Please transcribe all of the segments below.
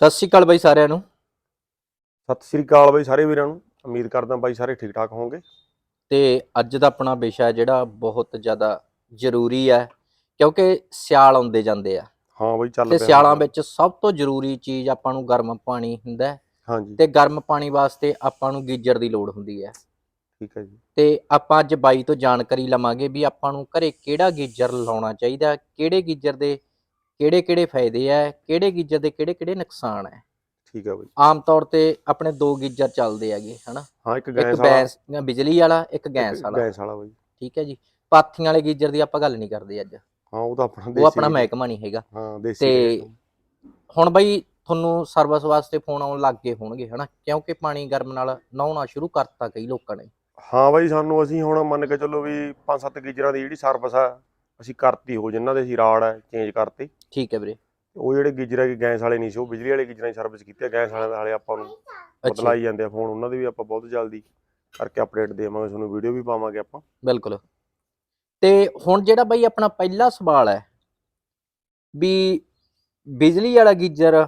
ਸਤਿ ਸ਼੍ਰੀ ਅਕਾਲ ਬਾਈ ਸਾਰਿਆਂ ਨੂੰ। ਸਤਿ ਸ੍ਰੀ ਅਕਾਲ ਬਾਈ ਸਾਰੇ ਵੀਰਾਂ ਨੂੰ। ਉਮੀਦ ਕਰਦਾ ਬਾਈ ਸਾਰੇ ਠੀਕ ਠਾਕ ਹੋਵੋਗੇ। ਤੇ ਅੱਜ ਦਾ ਆਪਣਾ ਵਿਸ਼ਾ ਜਿਹੜਾ ਬਹੁਤ ਜ਼ਿਆਦਾ ਜ਼ਰੂਰੀ ਹੈ ਕਿਉਂਕਿ ਸਿਆਲ ਆਉਂਦੇ ਜਾਂਦੇ ਆ। ਹਾਂ ਬਾਈ ਚੱਲ ਤੇ ਸਿਆਲਾਂ ਵਿੱਚ ਸਭ ਤੋਂ ਜ਼ਰੂਰੀ ਚੀਜ਼ ਆਪਾਂ ਨੂੰ ਗਰਮ ਪਾਣੀ ਹੁੰਦਾ ਹੈ। ਹਾਂਜੀ। ਤੇ ਗਰਮ ਪਾਣੀ ਵਾਸਤੇ ਆਪਾਂ ਨੂੰ ਗੀਜ਼ਰ ਦੀ ਲੋੜ ਹੁੰਦੀ ਹੈ। ਠੀਕ ਹੈ ਜੀ। ਤੇ ਆਪਾਂ ਅੱਜ ਬਾਈ ਤੋਂ ਜਾਣਕਾਰੀ ਲਵਾਂਗੇ ਵੀ ਆਪਾਂ ਨੂੰ ਘਰੇ ਕਿਹੜਾ ਗੀਜ਼ਰ ਲਾਉਣਾ ਚਾਹੀਦਾ ਕਿਹੜੇ ਗੀਜ਼ਰ ਦੇ ਕਿਹੜੇ ਕਿਹੜੇ ਫਾਇਦੇ ਆ ਕਿਹੜੇ ਗੀਜ਼ਰ ਦੇ ਕਿਹੜੇ ਕਿਹੜੇ ਨੁਕਸਾਨ ਹੈ ਠੀਕ ਹੈ ਬਾਈ। ਆਮ ਤੌਰ ਤੇ ਆਪਣੇ ਦੋ ਗੀਜ਼ਰ ਚੱਲਦੇ ਹੈਗੇ ਹਨਾ। ਹਾਂ ਇੱਕ ਇੱਕ ਗੈਸ ਵਾਲਾ ਬੈਂਸ ਬਿਜਲੀ ਵਾਲਾ ਇੱਕ ਗੈਸ ਵਾਲਾ। ਗੈਸ ਵਾਲਾ ਬਾਈ। ਠੀਕ ਹੈ ਜੀ। ਪਾਥੀਆਂ ਵਾਲੇ ਗੀਜ਼ਰ ਦੀ ਆਪਾਂ ਗੱਲ ਨਹੀਂ ਕਰਦੇ ਅੱਜ। ਹਾਂ ਉਹ ਤਾਂ ਆਪਣਾ ਉਹ ਦੇਸੀ ਆਪਣਾ ਮਹਿਕਮਾ ਨਹੀਂ ਹੈਗਾ। ਹਾਂ ਦੇਸੀ ਤੇ। ਹੁਣ ਬਈ ਤੁਹਾਨੂੰ ਸਰਵਿਸ ਵਾਸਤੇ ਫੋਨ ਆਉਣ ਲੱਗ ਗਏ ਹੋਣਗੇ ਹਨਾ। ਕਿਉਂਕਿ ਪਾਣੀ ਗਰਮ ਨਾਲ ਨਹਾਉਣਾ ਸ਼ੁਰੂ ਕਰਤਾ ਕਈ ਲੋਕਾਂ ਨੇ। ਹਾਂ ਬਾਈ ਸਾਨੂੰ ਅਸੀਂ ਹੁਣ ਮੰਨ ਕੇ ਚੱਲੋ ਵੀ ਪੰਜ ਸੱਤ ਗੀਜਰਾਂ ਦੀ ਜਿਹੜੀ ਸਰਵਿਸ ਆ ਅਸੀਂ ਕਰਤੀ ਹੋ ਜਿਨ੍ਹਾਂ ਦੇ ਅਸੀਂ ਰਾੜ ਹੈ ਚੇਂਜ ਕਰਤੀ। ਠੀਕ ਹੈ ਵੀਰੇ। ਉਹ ਜਿਹੜੇ ਗੀਜਰ ਹੈ ਗੈਸ ਵਾਲੇ ਨਹੀਂ ਸੀ ਉਹ ਬਿਜਲੀ ਵਾਲੇ ਗੀਜਰਾਂ ਦੀ ਸਰਵਿਸ ਕੀਤੀ ਆ ਗੈਸ ਵਾਲਿਆਂ ਵਾਲੇ ਆਪਾਂ ਨੂੰ ਬਦਲਾਈ ਜਾਂਦੇ ਆ ਫੋਨ ਉਹਨਾਂ ਦੇ ਵੀ ਆਪਾਂ ਬਹੁਤ ਜਲਦੀ ਕਰਕੇ ਅਪਡੇਟ ਦੇਵਾਂਗੇ ਤੁਹਾਨੂੰ ਵੀਡੀਓ ਵੀ ਪਾਵਾਂਗੇ ਆਪਾਂ। ਬਿਲਕੁਲ। ਤੇ ਹੁਣ ਜਿਹੜਾ ਬਈ ਆਪਣਾ ਪਹਿਲਾ ਸਵਾਲ ਹੈ ਵੀ ਬਿਜਲੀ ਵਾਲਾ ਗੀਜ਼ਰ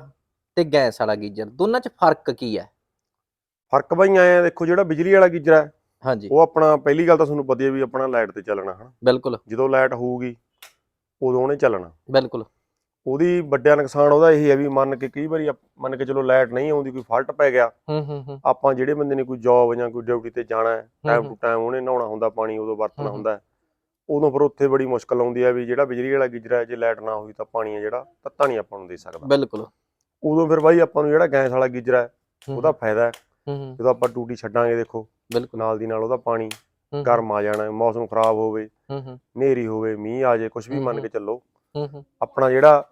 ਤੇ ਗੈਸ ਵਾਲਾ ਗੀਜ਼ਰ ਦੋਨਾਂ 'ਚ ਫ਼ਰਕ ਕੀ ਹੈ? ਫ਼ਰਕ ਬਾਈ ਆਏ ਆ ਦੇਖੋ ਜਿਹੜਾ ਬਿਜਲੀ ਵਾਲਾ ਗੀਜਰ ਹੈ ਹਾਂਜੀ। ਉਹ ਆਪਣਾ ਪਹਿਲੀ ਗੱਲ ਤਾਂ ਤੁਹਾਨੂੰ ਪਤਾ ਹੀ ਹੈ ਵੀ ਆਪਣਾ ਲਾਈਟ ਤੇ ਚੱਲਣਾ ਹਨਾ। ਬਿਲਕੁਲ। ਜਦੋਂ ਲਾਈਟ ਹੋਊਗੀ ਉਦੋਂ ਉਹਨੇ ਚੱਲਣਾ। ਬਿਲਕੁਲ। ਉਹਦੀ ਵੱਡਿਆ ਨੁਕਸਾਨ ਉਹਦਾ ਇਹ ਹੈ ਵੀ ਮੰਨ ਕੇ ਕਈ ਵਾਰੀ ਮੰਨ ਕੇ ਚਲੋ ਲਾਈਟ ਨਹੀਂ ਆਉਂਦੀ ਕੋਈ ਫਾਲਟ ਪੈ ਗਿਆ। ਹੂੰ ਹੂੰ ਆਪਾਂ ਜਿਹੜੇ ਬੰਦੇ ਨੇ ਕੋਈ ਜੌਬ ਜਾਂ ਕੋਈ ਡਿਊਟੀ ਤੇ ਜਾਣਾ ਹੈ ਟਾਈਮ। ਟੂ ਟਾਈਮ ਉਹਨੇ ਨਹਾਉਣਾ ਹੁੰਦਾ ਪਾਣੀ ਉਦੋਂ ਵਰਤਣਾ। ਹੁੰਦਾ। ਉਦੋਂ ਫਿਰ ਉੱਥੇ ਬੜੀ ਮੁਸ਼ਕਲ ਆਉਂਦੀ ਹੈ ਵੀ ਜਿਹੜਾ ਬਿਜਲੀ ਵਾਲਾ ਗਿਜਰਾ ਹੈ ਜੇ ਲਾਈਟ ਨਾ ਹੋਈ ਤਾਂ ਪਾਣੀ ਹੈ ਜਿਹੜਾ ਤੱਤਾ ਨਹੀਂ ਆਪਾਂ ਨੂੰ ਦੇ ਸਕਦਾ। ਬਿਲਕੁਲ। ਉਦੋਂ ਫਿਰ ਬਾਈ ਆਪਾਂ ਨੂੰ ਜਿਹੜਾ ਗੈਸ ਵਾਲਾ ਗਿਜਰਾ ਹੂੰ, ਉਹਦਾ ਫਾਇਦਾ ਹੈ। ਹੂੰ ਜਦੋਂ ਆਪਾਂ ਟੂਟੀ ਛੱਡਾਂਗੇ ਦੇਖੋ ਬਿਲਕੁਲ। ਨਾਲ ਦੀ ਨਾਲ ਉਹਦਾ ਪਾਣੀ ਗਰਮ ਆ ਜਾਣਾ ਮੌਸਮ ਖਰਾਬ ਹੋਵੇ ਹੂੰ ਹੂੰ। ਹਨੇਰੀ ਹੋਵੇ ਮੀਂਹ ਆ ਜਾਏ ਕੁਝ ਵੀ ਮੰਨ। ਕੇ ਚੱਲੋ। ਹੂੰ ਹੂੰ। ਆਪਣਾ ਜਿਹੜਾ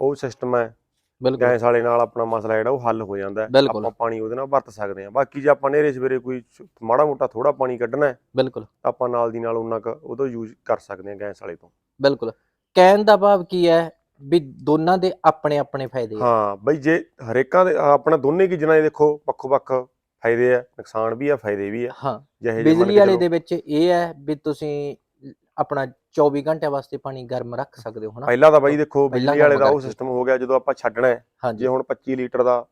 ਉਹ ਸਿਸਟਮ ਹੈ ਬਿਲਕੁਲ। ਗੈਸ ਵਾਲੇ ਨਾਲ ਆਪਣਾ ਮਸਲਾ ਜਿਹੜਾ ਉਹ ਹੱਲ ਹੋ ਜਾਂਦਾ। ਆਪਾਂ ਪਾਣੀ ਉਹਦੇ ਨਾਲ ਵਰਤ ਸਕਦੇ ਹਾਂ। ਬਾਕੀ ਜੇ ਆਪਾਂ ਨੇਰੇ ਸਵੇਰੇ ਕੋਈ ਮਾੜਾ ਮੋਟਾ ਥੋੜਾ ਪਾਣੀ ਕੱਢਣਾ ਹੈ ਬਿਲਕੁਲ। ਤਾਂ ਆਪਾਂ ਨਾਲ ਦੀ ਨਾਲ ਉਹਨਾਂ ਕ ਉਹਦੋਂ ਯੂਜ਼ ਕਰ ਸਕਦੇ ਹਾਂ ਗੈਸ ਵਾਲੇ ਤੋਂ। ਬਿਲਕੁਲ। ਕਹਿਣ ਦਾ ਭਾਵ ਕੀ ਹੈ ਵੀ ਦੋਨਾਂ ਦੇ ਆਪਣੇ ਆਪਣੇ ਫਾਇਦੇ ਆ। ਹਾਂ ਬਈ ਜੇ ਹਰੇਕਾਂ ਦੇ ਆਪਣਾ ਦੋਨੇ ਕੀ ਜਨਾਂ ਦੇਖੋ ਵੱਖੋ ਵੱਖ ਫਾਇਦੇ ਆ ਨੁਕਸਾਨ ਵੀ ਆ ਫਾਇਦੇ ਵੀ ਆ। ਹਾਂ ਜਿਹੇ ਬਿਜਲੀ ਵਾਲੇ। ਦੇ ਵਿੱਚ ਇਹ ਹੈ ਵੀ ਤੁਸੀਂ ਆਪਣਾ 24 ਘੰਟਿਆਂ ਵਾਸਤੇ ਪਾਣੀ ਗਰਮ ਰੱਖ ਸਕਦੇ ਹੋ ਹਨਾ? ਪਹਿਲਾਂ ਤਾਂ ਬਈ ਦੇਖੋ ਬਿਜਲੀ ਵਾਲੇ ਦਾ ਉਹ। ਸਿਸਟਮ ਹੋ ਗਿਆ ਜਦੋਂ ਆਪਾਂ ਛੱਡਣਾ ਹੈ। ਜੇ ਹੁਣ 25 ਲੀਟਰ ਦਾ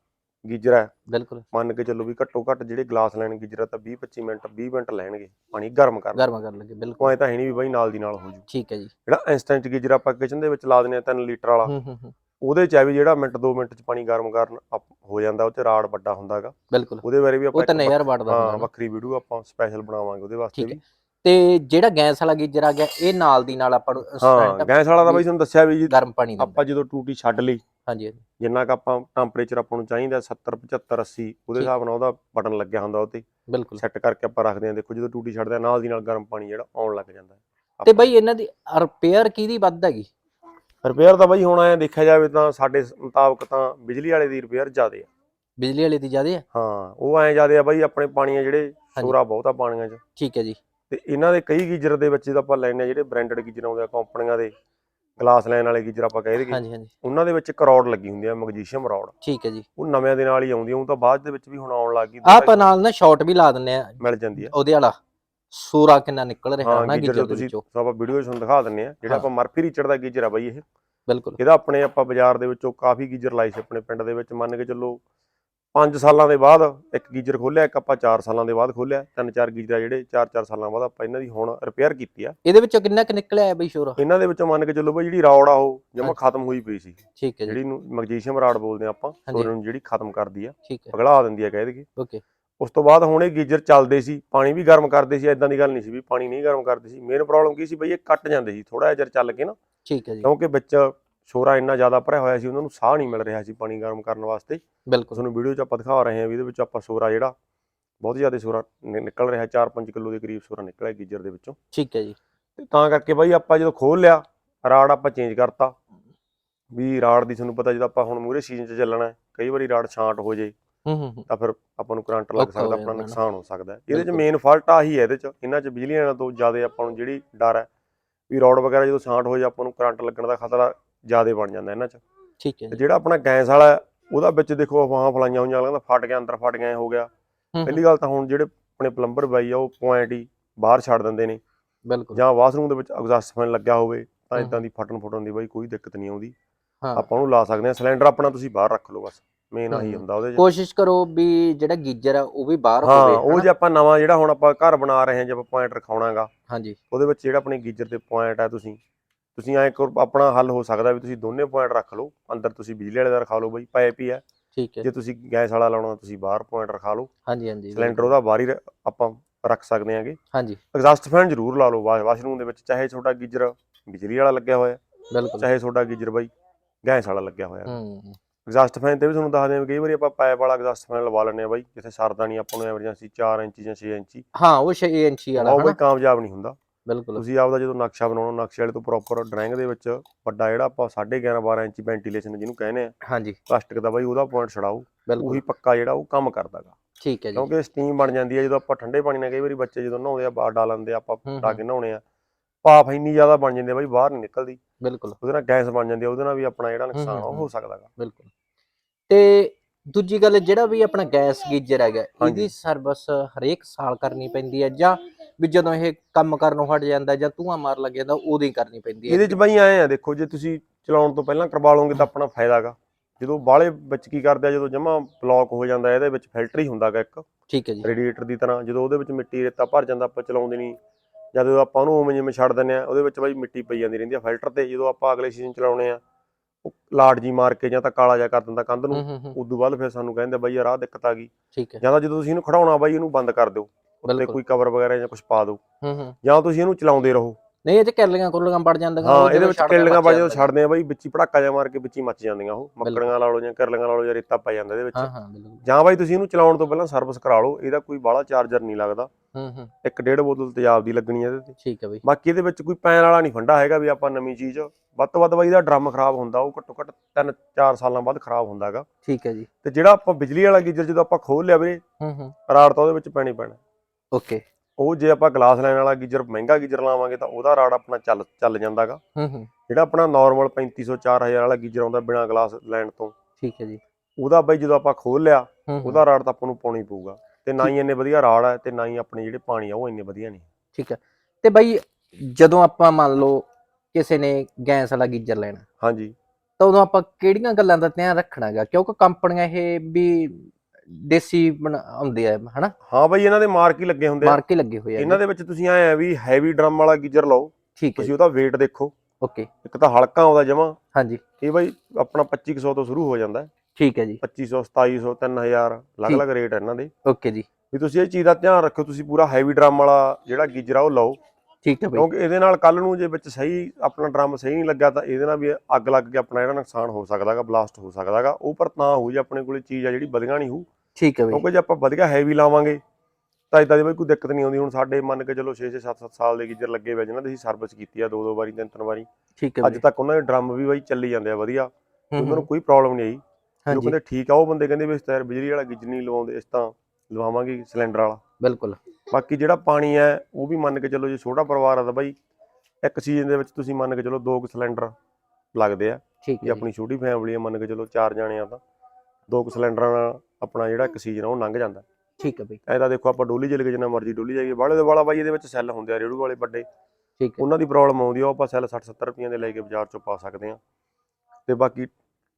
ਗੀਜਰ ਹੈ। ਬਿਲਕੁਲ। ਮੰਨ ਕੇ ਚੱਲੋ ਵੀ ਘੱਟੋ ਘੱਟ ਜਿਹੜੇ ਗਲਾਸ ਲੈਣ ਗੀਜਰ ਆ ਤਾਂ 20 25 ਮਿੰਟ 20 ਮਿੰਟ ਲੈਣਗੇ। ਪਾਣੀ ਗਰਮ ਕਰਨ। ਗਰਮ ਕਰਨ ਲੱਗੇ ਬਿਲਕੁਲ। ਕੋਈ ਤਾਂ ਹੈ ਨਹੀਂ ਵੀ ਬਈ ਨਾਲ ਦੀ ਨਾਲ ਹੋ ਜੂ। ਠੀਕ ਹੈ ਜੀ। ਜਿਹੜਾ ਇਨਸਟੈਂਟ ਗੀਜਰ ਆਪਾਂ ਕਿਚਨ ਦੇ ਵਿੱਚ ਲਾ ਦਿੰਦੇ ਆ 3 ਲੀਟਰ ਵਾਲਾ ਉਹਦੇ ਚ ਹੈ ਵੀ ਜਿਹੜਾ ਮਿੰਟ 2 ਮਿੰਟ ਚ ਪਾਣੀ ਗਰਮ ਕਰਨ ਹੋ ਜਾਂਦਾ ਉਹ ਚ ਰਾੜ ਵੱਡਾ ਹੁੰਦਾਗਾ ਬਿਲਕੁਲ। ਉਹਦੇ ਬਾਰੇ ਵੀ ਉਹ ਆਪਾਂ ਤਾਂ ਇੱਕ ਨਜ਼ਰ ਵੜਦਾ ਹਾਂ। ਵੱਖਰੀ ਵੀਡੀਓ ਆਪਾਂ ਸਪੈਸ਼ਲ ਬਣਾਵਾਂਗੇ ਉਹਦੇ ਵਾਸਤੇ ਵੀ। ਤੇ ਜਿਹੜਾ ਗੈਸ ਵਾਲਾ ਗੀਜ਼ਰ ਆ ਗਿਆ ਇਹ ਨਾਲ ਦੀ ਨਾਲ ਆਪਾਂ ਨੂੰ ਹਾਂ ਗੈਸ ਵਾਲਾ ਤਾਂ ਬਈ ਤੁਹਾਨੂੰ ਦੱਸਿਆ ਵੀ ਜੀ ਗਰਮ ਪਾਣੀ ਆਪਾਂ ਜਦੋਂ ਟੂਟੀ ਛੱਡ ਲਈ ਹਾਂਜੀ ਹਾਂਜੀ, ਜਿੰਨਾ ਕ ਆਪਾਂ ਟੈਂਪਰੇਚਰ ਆਪਾਂ ਨੂੰ ਚਾਹੀਦਾ 70 75 80 ਉਹਦੇ। ਹਿਸਾਬ ਨਾਲ ਉਹਦਾ ਬਟਨ ਲੱਗਿਆ ਹੁੰਦਾ ਉਹ ਤੇ। ਬਿਲਕੁਲ। ਸੈੱਟ ਕਰਕੇ ਆਪਾਂ ਰੱਖਦੇ ਹਾਂ ਦੇਖੋ ਜਦੋਂ ਟੂਟੀ ਛੱਡਦੇ ਆ ਨਾਲ ਦੀ ਨਾਲ ਗਰਮ ਪਾਣੀ ਜਿਹੜਾ ਆਉਣ ਲੱਗ ਜਾਂਦਾ ਤੇ ਬਈ ਇਹਨਾਂ ਦੀ ਰਿਪੇਅਰ ਕਿਹਦੀ ਵੱਧ ਹੈਗੀ? ਰਿਪੇਅਰ ਤਾਂ ਬਈ ਹੁਣ ਐ ਦੇਖਿਆ ਜਾਵੇ ਤਾਂ ਸਾਡੇ ਮੁਤਾਬਕ ਤਾਂ ਬਿਜਲੀ ਵਾਲੇ ਦੀ ਰਿਪੇਅਰ ਜ਼ਿਆਦੇ ਆ। ਬਿਜਲੀ ਵਾਲੇ ਦੀ ਜ਼ਿਆਦਾ ਹੈ ਹਾਂ ਉਹ ਐ ਜ਼ਿਆਦੇ ਆ ਬਈ ਆਪਣੇ ਪਾਣੀ ਆ ਜਿਹੜੇ ਸ਼ੋਰਾ ਬਹੁਤ ਆ ਪਾਣੀਆਂ 'ਚ। ਠੀਕ ਹੈ ਜੀ। ਤੇ ਇਹਨਾਂ ਦੇ ਕਈ ਗੀਜਰ ਦੇ ਵਿੱਚ ਜਦੋਂ ਆਪਾਂ ਲੈਣੇ ਆ ਜਿਹੜੇ ਬ੍ਰਾਂਡਡ ਗੀਜਰ ਆਉਂਦੇ ਆ ਕੰਪਨੀਆਂ ਦੇ ਗਲਾਸ ਲੈਣ ਵਾਲੇ ਗੀਜਰ ਆਪਾਂ ਕਹਿ ਦਈਏ। ਹਾਂਜੀ ਹਾਂਜੀ। ਉਹਨਾਂ ਦੇ ਵਿੱਚ ਇੱਕ ਰੌਡ ਲੱਗੀ ਹੁੰਦੀ ਆ ਮੈਗਨੀਸ਼ੀਅਮ ਰੌਡ। ਠੀਕ ਹੈ ਜੀ। ਉਹ ਨਵਿਆਂ ਦੇ ਨਾਲ ਹੀ ਆਉਂਦੀ ਆ ਉਹ ਤਾਂ ਬਾਅਦ ਦੇ ਵਿੱਚ ਵੀ ਹੁਣ ਆਉਣ ਲੱਗ ਗਈ। ਆਪਾਂ ਨਾਲ ਨਾ ਸ਼ਾਰਟ ਵੀ ਲਾ ਦਿੰਨੇ ਆ। ਮਿਲ ਜਾਂਦੀ ਆ। ਉਹਦੇ ਵਾਲਾ ਸੂਰਾ ਕਿੰਨਾ ਨਿਕਲ ਰਿਹਾ ਹਾਂ ਨਾ ਗੀਜਰ ਦੇ ਵਿੱਚੋਂ। ਆਪਾਂ ਵੀਡੀਓ ਤੁਹਾਨੂੰ ਦਿਖਾ ਦਿੰਨੇ ਆ ਜਿਹੜਾ। ਆਪਾਂ ਮਰਫੀ ਰੀਚਰ ਦਾ ਗੀਜਰ ਆ ਬਾਈ ਇਹ। ਬਿਲਕੁਲ। ਇਹਦਾ ਆਪਣੇ ਆਪਾਂ ਬਾਜ਼ਾਰ ਦੇ ਵਿੱਚੋਂ ਕਾਫੀ ਗੀਜਰ ਲਾਏ ਸੀ ਆਪਣੇ ਪਿੰਡ ਦੇ ਵਿੱਚ। ਮੰਨ ਕੇ ਚੱਲੋ 5 ਸਾਲਾਂ ਦੇ ਬਾਅਦ ਇੱਕ ਗੀਜਰ ਖੋਲਿਆ ਇੱਕ ਆਪਾਂ 4 ਸਾਲਾਂ ਦੇ ਬਾਅਦ ਖੋਲਿਆ। ਤਿੰਨ ਚਾਰ ਗੀਜਰ ਜਿਹੜੇ 4-4 ਸਾਲਾਂ ਬਾਅਦ ਆਪਾਂ ਇਹਨਾਂ ਦੀ ਹੁਣ ਰਿਪੇਅਰ ਕੀਤੀ ਆ। ਇਹਦੇ ਵਿੱਚੋਂ ਕਿੰਨਾ ਕੁ ਨਿਕਲਿਆ ਹੈ ਬਈ ਸ਼ੋਰ? ਇਹਨਾਂ ਦੇ ਵਿੱਚੋਂ ਮੰਨ ਕੇ ਚੱਲੋ ਬਈ ਜਿਹੜੀ ਰੌੜ ਆ ਉਹ ਜਮਾ। ਖਤਮ ਹੋਈ ਪਈ ਸੀ। ਠੀਕ ਹੈ ਜਿਹੜੀ ਨੂੰ ਮੈਗਨੀਸ਼ੀਅਮ ਰਾਡ ਬੋਲਦੇ ਆ ਆਪਾਂ। ਸੋਨੇ ਨੂੰ ਜਿਹੜੀ ਖਤਮ ਕਰਦੀ ਆ ਪਗਲਾ ਦਿੰਦੀ ਆ ਕਹਿ ਦਈਏ। ਓਕੇ। ਉਸ ਤੋਂ ਬਾਅਦ ਹੁਣ ਇਹ ਗੀਜਰ ਚੱਲਦੇ ਸੀ ਪਾਣੀ ਵੀ ਗਰਮ ਕਰਦੇ ਸੀ ਐਦਾਂ ਦੀ ਗੱਲ ਨਹੀਂ ਸੀ ਵੀ ਪਾਣੀ ਨਹੀਂ ਗਰਮ ਕਰਦੇ ਸੀ। ਮੇਨ ਪ੍ਰੋਬਲਮ ਕੀ ਸੀ ਬਈ ਇਹ ਕੱਟ ਜਾਂਦੇ ਸੀ ਥੋੜਾ ਜਿਹਾ ਚੱਲ ਕੇ ਨਾ। ਠੀਕ ਹੈ ਜੀ। ਕਿਉਂਕਿ ਵਿੱਚ ਸ਼ੋਰਾ ਇੰਨਾ ਜ਼ਿਆਦਾ ਭਰਿਆ ਹੋਇਆ ਸੀ ਉਹਨਾਂ ਨੂੰ ਸਾਹ ਨਹੀਂ ਮਿਲ ਰਿਹਾ ਸੀ ਪਾਣੀ ਗਰਮ ਕਰਨ ਵਾਸਤੇ ਬਿਲਕੁਲ ਤੁਹਾਨੂੰ ਵੀਡੀਓ 'ਚ ਆਪਾਂ ਦਿਖਾ ਰਹੇ ਹਾਂ ਵੀ ਇਹਦੇ ਵਿੱਚ ਆਪਾਂ ਸੋਰਾ ਜਿਹੜਾ ਬਹੁਤ ਜ਼ਿਆਦਾ ਸੋਰਾ ਨਿਕਲ ਰਿਹਾ 4-5 ਕਿਲੋ ਦੇ ਕਰੀਬ ਸੋਰਾ ਨਿਕਲਿਆ ਗੀਜਰ ਦੇ ਵਿੱਚੋਂ ਠੀਕ ਹੈ ਜੀ ਤੇ ਤਾਂ ਕਰਕੇ ਬਾਈ ਆਪਾਂ ਜਦੋਂ ਖੋਲ ਲਿਆ ਰਾੜ ਆਪਾਂ ਚੇਂਜ ਕਰਤਾ ਵੀ ਰਾੜ ਦੀ ਤੁਹਾਨੂੰ ਪਤਾ ਜਦੋਂ ਆਪਾਂ ਹੁਣ ਮੂਰੇ ਸੀਜ਼ਨ 'ਚ ਚੱਲਣਾ ਹੈ, ਕਈ ਵਾਰੀ ਰਾੜ ਛਾਂਟ ਹੋ ਜੇ ਹੂੰ ਹੂੰ ਤਾਂ ਫਿਰ ਆਪਾਂ ਨੂੰ ਕਰੰਟ ਲੱਗ ਸਕਦਾ ਆਪਣਾ। ਨੁਕਸਾਨ ਹੋ ਸਕਦਾ। ਇਹਦੇ 'ਚ। ਮੇਨ ਫਾਲਟ ਆਹੀ ਹੈ ਇਹਦੇ 'ਚ ਇਹਨਾਂ 'ਚ ਬਿਜਲੀ ਨਾਲ ਤੋਂ ਜ਼ਿਆਦਾ ਆਪਾਂ ਨੂੰ ਜਿਹੜੀ ਡਰ ਹੈ ਵੀ ਰੋਡ ਵਗੈਰਾ ਜਦੋਂ ਛਾਂਟ ਹੋ ਜਾ ਆਪਾਂ ਨੂੰ ਕਰੰਟ ਲੱਗਣ ਦਾ ਖਤਰਾ ਜ਼ਿਆਦਾ ਬਣ ਜਾਂਦਾ ਇਹਨਾਂ 'ਚ। ਠੀਕ ਹੈ ਤੇ ਜੀ। ਜਿਹੜਾ ਆਪਣਾ ਗੈਸ ਵਾਲਾ ਉਹਦਾ ਵਿੱਚ ਦੇਖੋ ਅਫਵਾਹਾਂ ਫਲਾਈਆਂ ਹੋਈਆਂ ਲੱਗਦਾ ਫਟ ਗਿਆ ਅੰਦਰ ਫਟ ਗਿਆ ਹੋ ਗਿਆ। ਹੂੰ, ਪਹਿਲੀ ਗੱਲ ਤਾਂ ਹੁਣ ਜਿਹੜੇ ਆਪਣੇ ਪਲੰਬਰ ਬਾਈ ਆ ਉਹ ਪੁਆਇੰਟ ਹੀ ਬਾਹਰ ਛੱਡ ਦਿੰਦੇ ਨੇ। ਬਿਲਕੁਲ। ਜਾਂ ਵਾਸ਼ਰੂਮ ਦੇ ਵਿੱਚ ਐਗਜ਼ਾਸਟ ਫੈਨ ਲੱਗਿਆ ਹੋਵੇ ਤਾਂ ਹੂੰ। ਇਦਾਂ ਦੀ ਫਟਣ ਫੁੱਟਣ ਦੀ ਬਾਈ ਕੋਈ ਦਿੱਕਤ ਨਹੀਂ ਆਉਂਦੀ। ਹਾਂ। ਆਪਾਂ ਉਹਨੂੰ ਲਾ ਸਕਦੇ ਆ ਸਿਲੰਡਰ ਆਪਣਾ ਤੁਸੀਂ ਬਾਹਰ ਰੱਖ ਲਓ ਬਸ ਮੇਨ ਆਹੀ। ਹੁੰਦਾ ਉਹਦੇ 'ਚ। ਕੋਸ਼ਿਸ਼ ਕਰੋ ਵੀ ਜਿਹੜਾ ਗੀਜਰ ਆ ਉਹ ਵੀ ਬਾਹਰ ਹਾਂ ਹੋਵੇ ਉਹ ਹਨਾ? ਜੇ ਆਪਾਂ ਨਵਾਂ ਜਿਹੜਾ ਹੁਣ ਆਪਾਂ ਘਰ ਬਣਾ ਰਹੇ ਹਾਂ ਜੇ ਆਪਾਂ ਪੁਆਇੰਟ ਰਖਾਉਣਾਗਾ ਹਾਂਜੀ। ਉਹਦੇ ਵਿੱਚ ਜਿਹੜਾ ਆਪਣੇ ਗੀਜ਼ਰ ਦੇ ਪੁਆਇੰਟ ਆ ਤੁਸੀਂ ਤੁਸੀਂ ਐਂ ਕਰੋ ਆਪਣਾ ਹੱਲ ਹੋ ਸਕਦਾ ਵੀ ਤੁਸੀਂ ਦੋਨੇ ਪੁਆਇੰਟ ਰੱਖ ਲਓ ਅੰਦਰ ਤੁਸੀਂ ਬਿਜਲੀ ਵਾਲੇ ਦਾ ਰਖਾ ਲਓ ਬਈ ਪਾਈਪ ਹੀ ਆ ਠੀਕ ਹੈ। ਜੇ ਤੁਸੀਂ ਗੈਸ ਵਾਲਾ ਲਾਉਣਾ ਤੁਸੀਂ ਬਾਹਰ ਪੁਆਇੰਟ ਰਖਾ ਲਓ। ਹਾਂਜੀ ਹਾਂਜੀ ਸਿਲੰਡਰ ਉਹਦਾ ਬਾਹਰ ਹੀ ਆਪਾਂ ਰੱਖ ਸਕਦੇ ਆਂਗੇ ਹਾਂਜੀ। ਐਗਜ਼ਾਸਟ ਫੈਨ ਜ਼ਰੂਰ ਲਾ ਲਓ ਵਾਸ਼ਰੂਮ ਦੇ ਵਿੱਚ ਚਾਹੇ ਤੁਹਾਡਾ ਗੀਜ਼ਰ ਬਿਜਲੀ ਵਾਲਾ ਲੱਗਿਆ ਹੋਇਆ ਬਿਲਕੁਲ। ਚਾਹੇ ਤੁਹਾਡਾ ਗੀਜ਼ਰ ਬਾਈ ਗੈਸ ਵਾਲਾ ਲੱਗਿਆ ਹੋਇਆ। ਹੂੰ ਐਗਜ਼ਾਸਟ ਫੈਨ ਤੇ ਵੀ ਤੁਹਾਨੂੰ ਦੱਸਦੇ ਆ ਵੀ ਕਈ ਵਾਰੀ ਆਪਾਂ ਪਾਈਪ ਵਾਲਾ ਐਗਜ਼ਾਸਟ ਫੈਨ ਲਵਾ ਲੈਂਦੇ ਆ ਬਾਈ ਜਿੱਥੇ ਸਰਦਾ ਨਹੀਂ ਆਪਾਂ ਨੂੰ ਐਮਰਜੈਂਸੀ 4 ਇੰਚੀ ਜਾਂ 6 ਇੰਚੀ। ਹਾਂ ਉਹ 6 ਇੰਚੀ ਵਾਲਾ ਉਹ ਬਈ ਕਾਮਯਾਬ ਨਹੀਂ ਹੁੰਦਾ। ਬਿਲਕੁਲ। ਤੁਸੀਂ ਆਪਦਾ ਜਦੋਂ ਨਕਸ਼ਾ ਬਣਾਉਣਾ ਨਕਸ਼ੇ ਵਾਲੇ ਤੋਂ ਪ੍ਰੋਪਰ ਡਰਾਇੰਗ ਦੇ ਵਿੱਚ ਵੱਡਾ ਜਿਹੜਾ ਆਪਾਂ 11.5 12 ਇੰਚੀ ਵੈਂਟੀਲੇਸ਼ਨ ਜਿਹਨੂੰ ਕਹਿੰਦੇ ਆ ਹਾਂਜੀ। ਪਲਾਸਟਿਕ ਦਾ ਬਾਈ ਉਹਦਾ ਪੁਆਇੰਟ ਬਿਲਕੁਲ। ਉਹੀ ਪੱਕਾ ਜਿਹੜਾ ਉਹ ਕੰਮ ਕਰਦਾਗਾ ਠੀਕ ਹੈ ਜੀ। ਕਿਉਂਕਿ ਸਟੀਮ ਬਣ ਜਾਂਦੀ ਹੈ ਜਦੋਂ ਆਪਾਂ ਠੰਡੇ ਪਾਣੀ ਨਾਲ ਕਈ ਵਾਰੀ ਬੱਚੇ ਜਦੋਂ ਨਹਾਉਂਦੇ ਆ ਬਾਹਰ ਡਾ ਲੈਂਦੇ ਆ ਆਪਾਂ ਹੂੰ, ਡਾ ਹੂੰ। ਕੇ ਨਹਾਉਣੇ ਆ ਭਾਫ ਇੰਨੀ ਜ਼ਿਆਦਾ ਬਣ ਜਾਂਦੀ ਬਾਈ ਬਾਹਰ ਨਹੀਂ ਨਿਕਲਦੀ। ਬਿਲਕੁਲ। ਉਹਦੇ ਨਾਲ ਗੈਸ ਬਣ ਜਾਂਦੀ ਆ ਉਹਦੇ ਨਾਲ ਵੀ ਆਪਣਾ ਜਿਹੜਾ ਨੁਕਸਾਨ ਹੂੰ, ਹੋ ਸਕਦਾਗਾ ਬਿਲਕੁਲ। ਤੇ ਦੂਜੀ ਗੱਲ ਜਿਹੜਾ ਵੀ ਆਪਣਾ ਗੈਸ ਗੀਜਰ ਹੈਗਾ ਇਹਦੀ। ਸਰਵਿਸ ਹਰੇਕ ਸਾਲ ਕਰਨੀ ਪੈਂਦੀ ਹੈ ਜਾਂ ਵੀ ਜਦੋਂ ਇਹ ਕੰਮ ਕਰਨੋਂ ਹਟ ਜਾਂਦਾ ਜਾਂ ਧੂਆਂ ਮਾਰ ਲੱਗ ਜਾਂਦਾ ਉਦੋਂ ਹੀ ਕਰਨੀ ਪੈਂਦੀ ਹੈ ਇਹਦੇ ਚ ਬਾਈ ਆਏ ਆ ਦੇਖੋ ਜੇ ਤੁਸੀਂ ਚਲਾਉਣ ਤੋਂ ਪਹਿਲਾਂ ਕਰਵਾ ਲਓਗੇ ਤਾਂ ਆਪਣਾ ਫਾਇਦਾਗਾ ਜਦੋਂ ਬਾਹਲੇ ਵਿੱਚ ਕੀ ਕਰਦੇ ਆ ਜਦੋਂ ਜਮਾ ਬਲੌਕ ਹੋ ਜਾਂਦਾ ਇਹਦੇ ਵਿੱਚ ਫਿਲਟਰ ਹੀ ਹੁੰਦਾਗਾ ਇੱਕ। ਠੀਕ ਹੈ ਜੀ। ਰੇਡੀਏਟਰ ਦੀ ਤਰ੍ਹਾਂ ਜਦੋਂ ਉਹਦੇ ਵਿੱਚ ਮਿੱਟੀ ਰੇਤਾ ਭਰ ਜਾਂਦਾ ਆਪਾਂ ਚਲਾਉਂਦੇ ਨਹੀਂ। ਜਦੋਂ ਆਪਾਂ ਉਹਨੂੰ ਉਵੇਂ ਜਿਵੇਂ ਛੱਡ ਦਿੰਦੇ ਆ ਉਹਦੇ ਵਿੱਚ ਬਾਈ ਮਿੱਟੀ ਪਈ ਜਾਂਦੀ ਰਹਿੰਦੀ ਆ ਫਿਲਟਰ ਤੇ। ਜਦੋਂ ਆਪਾਂ ਅਗਲੇ ਸੀਜ਼ਨ ਚਲਾਉਣੇ ਆ ਉਹ ਲਾਟ ਜੀ ਮਾਰ ਕੇ ਜਾਂ ਤਾਂ ਕਾਲਾ ਜਿਹਾ ਕਰ ਦਿੰਦਾ ਕੰਧ ਨੂੰ ਹੂੰ ਉਦੋਂ ਬਾਅਦ ਫਿਰ ਸਾਨੂੰ ਕਹਿੰਦੇ ਬਾਈ ਯਾਰ ਆਹ ਦਿੱਕਤ ਆ ਗਈ। ਠੀਕ ਹੈ। ਜਾਂ ਤਾਂ ਜਦੋਂ ਤੁਸੀਂ ਇਹਨੂੰ ਖੜਾਉਣਾ ਬਾਈ ਇਹਨੂੰ ਬੰਦ ਕਰ ਦਿਓ। ਉੱਤੇ ਬਿਲਕੁਲ। ਕੋਈ ਕਵਰ ਵਗੈਰਾ ਜਾਂ ਕੁਝ ਪਾ ਦਿਓ। ਹੂੰ ਹੂੰ। ਜਾਂ ਤੁਸੀਂ ਇਹਨੂੰ ਚਲਾਉਂਦੇ ਰਹੋ। ਨਹੀਂ ਇਹ ਚ ਕੈਲੀਆਂ ਕੁਰਲੀਆਂ ਪੜ ਜਾਂਦੀਆਂ ਹਾਂ ਇਹਦੇ ਵਿੱਚ ਕਿੱਲੀਆਂ ਜਾਂਦੀਆਂ। ਛੱਡਦੇ ਆ ਬਾਈ ਵਿੱਚ ਪੜਾਕਾ ਜਿਹਾ ਮਾਰ ਕੇ ਵਿੱਚ ਮੱਚ ਜਾਂਦੀਆਂ ਉਹ ਮੱਕੜੀਆਂ ਲਾ ਲਓ ਜਾਂ ਕਰਲੀਆਂ ਲਾ ਲਓ ਜਾਂ ਰੇਤਾ ਪੈ ਜਾਂਦਾ ਇਹਦੇ ਵਿੱਚ। ਹਾਂ ਹਾਂ ਬਿਲਕੁਲ। ਜਾਂ ਬਾਈ ਤੁਸੀਂ ਇਹਨੂੰ ਚਲਾਉਣ ਤੋਂ ਪਹਿਲਾਂ ਸਰਵਿਸ ਕਰਾ ਲਓ ਇਹਦਾ ਕੋਈ ਬਾਹਲਾ ਚਾਰਜਰ ਨਹੀਂ ਲੱਗਦਾ। ਹੂੰ ਹੂੰ। ਇੱਕ ਡੇਢ ਬੋਤਲ ਤੇਜ਼ਾਬ ਦੀ ਲੱਗਣੀ ਹੈ ਇਹਦੇ ਤੇ। ਠੀਕ ਹੈ ਬਈ। ਬਾਕੀ ਇਹਦੇ ਵਿੱਚ ਕੋਈ ਪੈਣ ਵਾਲਾ ਨਹੀਂ ਫੰਡਾ ਹੈਗਾ ਵੀ ਆਪਾਂ ਨਵੀਂ ਚੀਜ਼ ਵੱਧ ਤੋਂ ਵੱਧ ਬਾਈ ਇਹਦਾ ਡਰਮ ਖਰਾਬ ਹੁੰਦਾ ਉਹ ਘੱਟੋ ਘੱਟ 3-4 ਸਾਲਾਂ ਬਾਅਦ ਖਰਾਬ ਹੁੰਦਾਗਾ। ਠੀਕ ਹੈ ਜੀ। ਤੇ ਜਿਹੜਾ ਆਪਾਂ ਬਿਜਲੀ ਵਾਲਾ ਗੀਜ਼ਰ ਜਦੋਂ ਆਪਾਂ ਖੋਲ ਲਿਆ ਵੀਰੇ ਹੂੰ ਹੂੰ। ਰਾੜ ਤਾਂ ਉਹਦੇ ਵਿੱਚ ਪੈਣੀ ਪੈਣਾ। ਓਕੇ ਉਹ ਜੇ ਆਪਾਂ ਗਲਾਸ ਲੈਣ ਵਾਲਾ ਗੀਜ਼ਰ ਮਹਿੰਗਾ ਗੀਜ਼ਰ ਲਾਵਾਂਗੇ ਤਾਂ ਉਹਦਾ ਰਾੜ ਆਪਣਾ ਚੱਲ ਚੱਲ ਜਾਂਦਾਗਾ। ਹੂੰ ਹੂੰ। ਜਿਹੜਾ ਆਪਣਾ ਨਾਰਮਲ 3500 4000 ਵਾਲਾ ਗੀਜ਼ਰ ਆਉਂਦਾ ਬਿਨਾ ਗਲਾਸ ਲੈਣ ਤੋਂ। ਠੀਕ ਹੈ ਜੀ। ਉਹਦਾ ਬਾਈ ਜਦੋਂ ਆਪਾਂ ਖੋਲ ਲਿਆ ਉਹਦਾ ਰਾੜ ਤਾਂ ਆਪਾਂ ਨੂੰ ਪਾਉਣਾ ਪਊਗਾ। ਤੇ ਨਾ ਹੀ ਇੰਨੇ ਵਧੀਆ ਰਾੜ ਹੈ ਤੇ ਨਾ ਹੀ ਆਪਣੇ ਜਿਹੜੇ ਪਾਣੀ ਆ ਉਹ ਇੰਨੇ ਵਧੀਆ ਨਹੀਂ ਠੀਕ ਹੈ। ਤੇ ਬਈ ਜਦੋਂ ਆਪਾਂ ਮੰਨ ਲਓ ਕਿਸੇ ਨੇ ਗੈਸ ਵਾਲਾ ਗੀਜ਼ਰ ਲੈਣਾ ਹਾਂਜੀ। ਤਾਂ ਉਦੋਂ ਆਪਾਂ ਕਿਹੜੀਆਂ ਗੱਲਾਂ ਦਾ ਧਿਆਨ ਰੱਖਣਾ ਹੈਗਾ ਕਿਉਂਕਿ ਕੰਪਨੀਆਂ ਇਹ ਵੀ ਦੇਸੀ ਬਣਾਉਂਦੇ ਆ ਹਨਾ? ਹਾਂ ਬਾਈ ਇਹਨਾਂ ਦੇ ਮਾਰਕ ਹੀ ਲੱਗੇ ਹੁੰਦੇ ਆ। ਮਾਰ ਕੇ ਲੱਗੇ ਹੋਏ ਆ ਇਹਨਾਂ ਦੇ ਵਿੱਚ ਤੁਸੀਂ ਆਏ ਆ ਵੀ ਹੈਵੀ ਡਰਮ ਵਾਲਾ ਗੀਜ਼ਰ ਲਓ ਠੀਕ ਹੈ ਤੁਸੀਂ ਉਹਦਾ weight ਦੇਖੋ। ਓਕੇ। ਇੱਕ ਤਾਂ ਹਲਕਾ ਆਉਂਦਾ ਜਮਾ। ਹਾਂਜੀ। ਇਹ ਬਾਈ ਆਪਣਾ 2500 ਤੋਂ ਸ਼ੁਰੂ ਹੋ ਜਾਂਦਾ। ਹੈ। ਠੀਕ ਹੈ ਜੀ। 2500 2700 3000 ਅਲੱਗ-ਅਲੱਗ ਰੇਟ ਹੈ ਇਹਨਾਂ ਦੇ। ਓਕੇ ਜੀ। ਵੀ ਤੁਸੀਂ ਇਹ ਚੀਜ਼ ਦਾ ਧਿਆਨ ਰੱਖੋ ਤੁਸੀਂ ਪੂਰਾ ਹੈਵੀ ਡਰਮ ਵਾਲਾ ਜਿਹੜਾ ਗੀਜ਼ਰ ਆ ਉਹ ਲਓ। ਠੀਕ ਹੈ ਬਈ। ਕਿਉਂਕਿ ਇਹਦੇ ਨਾਲ ਕੱਲ ਨੂੰ ਜੇ ਵਿੱਚ ਸਹੀ ਆਪਣਾ ਡਰਮ ਸਹੀ ਨਹੀਂ ਲੱਗਾ ਤਾਂ ਇਹਦੇ ਨਾਲ ਵੀ ਅੱਗ ਲੱਗ ਕੇ ਆਪਣਾ ਜਿਹੜਾ ਨੁਕਸਾਨ ਹੋ ਸਕਦਾਗਾ ਬਲਾਸਟ ਹੋ ਸਕਦਾਗਾ। ਉਹ ਪਰ ਤਾਂ ਹੋਊ ਜੇ ਆਪਣੇ ਕੋਲੇ ਚੀਜ਼ ਆ ਜਿਹੜੀ ਵਧੀਆ ਨਹੀਂ ਹੋਊ। ਠੀਕ ਹੈ ਬਈ। ਕਿਉਂਕਿ ਜੇ ਆਪਾਂ ਵਧੀਆ ਹੈਵੀ ਲਾਵਾਂਗੇ ਤਾਂ ਇਦਾਂ ਦੀ ਬਈ ਕੋਈ ਦਿੱਕਤ ਨਹੀਂ ਆਉਂਦੀ। ਹੁਣ ਸਾਡੇ ਮੰਨ ਕੇ ਚਲੋ 6-6 7-7 ਸਾਲ ਦੇ ਗੀਜ਼ਰ ਲੱਗੇ ਹੋਏ ਜਿਹਨਾਂ ਦੀ ਸਰਵਿਸ ਕੀਤੀ ਆ ਦੋ ਦੋ ਵਾਰੀ ਤਿੰਨ ਤਿੰਨ ਵਾਰੀ। ਠੀਕ ਹੈ ਅੱਜ ਤੱਕ ਉਹਨਾਂ ਦੇ ਡਰਮ ਵੀ ਬਾਈ ਚੱਲੀ ਜਾਂਦੇ ਆ ਵਧੀਆ। ਉਹਨਾਂ ਨੂੰ ਕੋਈ ਪ੍ਰੋਬਲਮ ਨਹੀਂ ਆਈ। ਹਾਂਜੀ। ਕਹਿੰਦੇ ਠੀਕ ਆ ਉਹ ਬੰਦੇ ਕਹਿੰਦੇ ਵੀ ਇਸ ਤਾਂ ਯਾਰ ਬਿਜਲੀ ਵਾਲਾ ਗੀਜ਼ਰ ਨਹੀਂ ਲਵਾਉਂਦੇ ਇਸ ਤਾਂ ਲਵਾਵਾਂਗੇ ਸਿਲੰਡਰ ਵਾਲਾ। ਬਿਲਕੁਲ। ਬਾਕੀ ਜਿਹੜਾ ਪਾਣੀ ਹੈ ਉਹ ਵੀ ਮੰਨ ਕੇ ਚਲੋ ਜੇ ਛੋਟਾ ਪਰਿਵਾਰ ਆ ਤਾਂ ਬਾਈ ਇੱਕ ਸੀਜ਼ਨ ਦੇ ਵਿੱਚ ਤੁਸੀਂ ਮੰਨ ਕੇ ਚਲੋ ਦੋ ਕੁ ਸਿਲੰਡਰ ਲੱਗਦੇ ਆ। ਜੇ ਆਪਣੀ ਛੋਟੀ ਫੈਮਿਲੀ ਆ ਮੰਨ ਕੇ ਚਲੋ ਚਾਰ ਜਾਣੇ ਆ ਤਾਂ। ਦੋ ਕੁ ਸਿਲੰਡਰਾਂ ਨਾਲ ਆਪਣਾ ਜਿਹੜਾ ਇੱਕ ਸੀਜ਼ਨ ਉਹ ਲੰਘ ਜਾਂਦਾ। ਠੀਕ ਹੈ ਬਈ। ਐਦਾ ਦੇਖੋ ਆਪਾਂ ਡੋਲੀ ਚ ਲੈ ਕੇ ਜਿੰਨਾ ਮਰਜ਼ੀ ਡੋਲੀ ਜਾਈਏ। ਬਾਲੇ ਦੇ ਵਾਲਾ ਬਾਈ ਇਹਦੇ ਵਿੱਚ ਸੈੱਲ ਹੁੰਦੇ ਆ ਰੇੜੂ ਵਾਲੇ ਵੱਡੇ। ਠੀਕ ਉਹਨਾਂ ਦੀ ਪ੍ਰੋਬਲਮ ਆਉਂਦੀ ਆ ਉਹ ਆਪਾਂ ਸੈੱਲ 60 70 ਰੁਪਈਆਂ ਦੇ ਲੈ ਕੇ ਬਾਜ਼ਾਰ ਚੋਂ ਪਾ ਸਕਦੇ ਆ। ਤੇ ਬਾਕੀ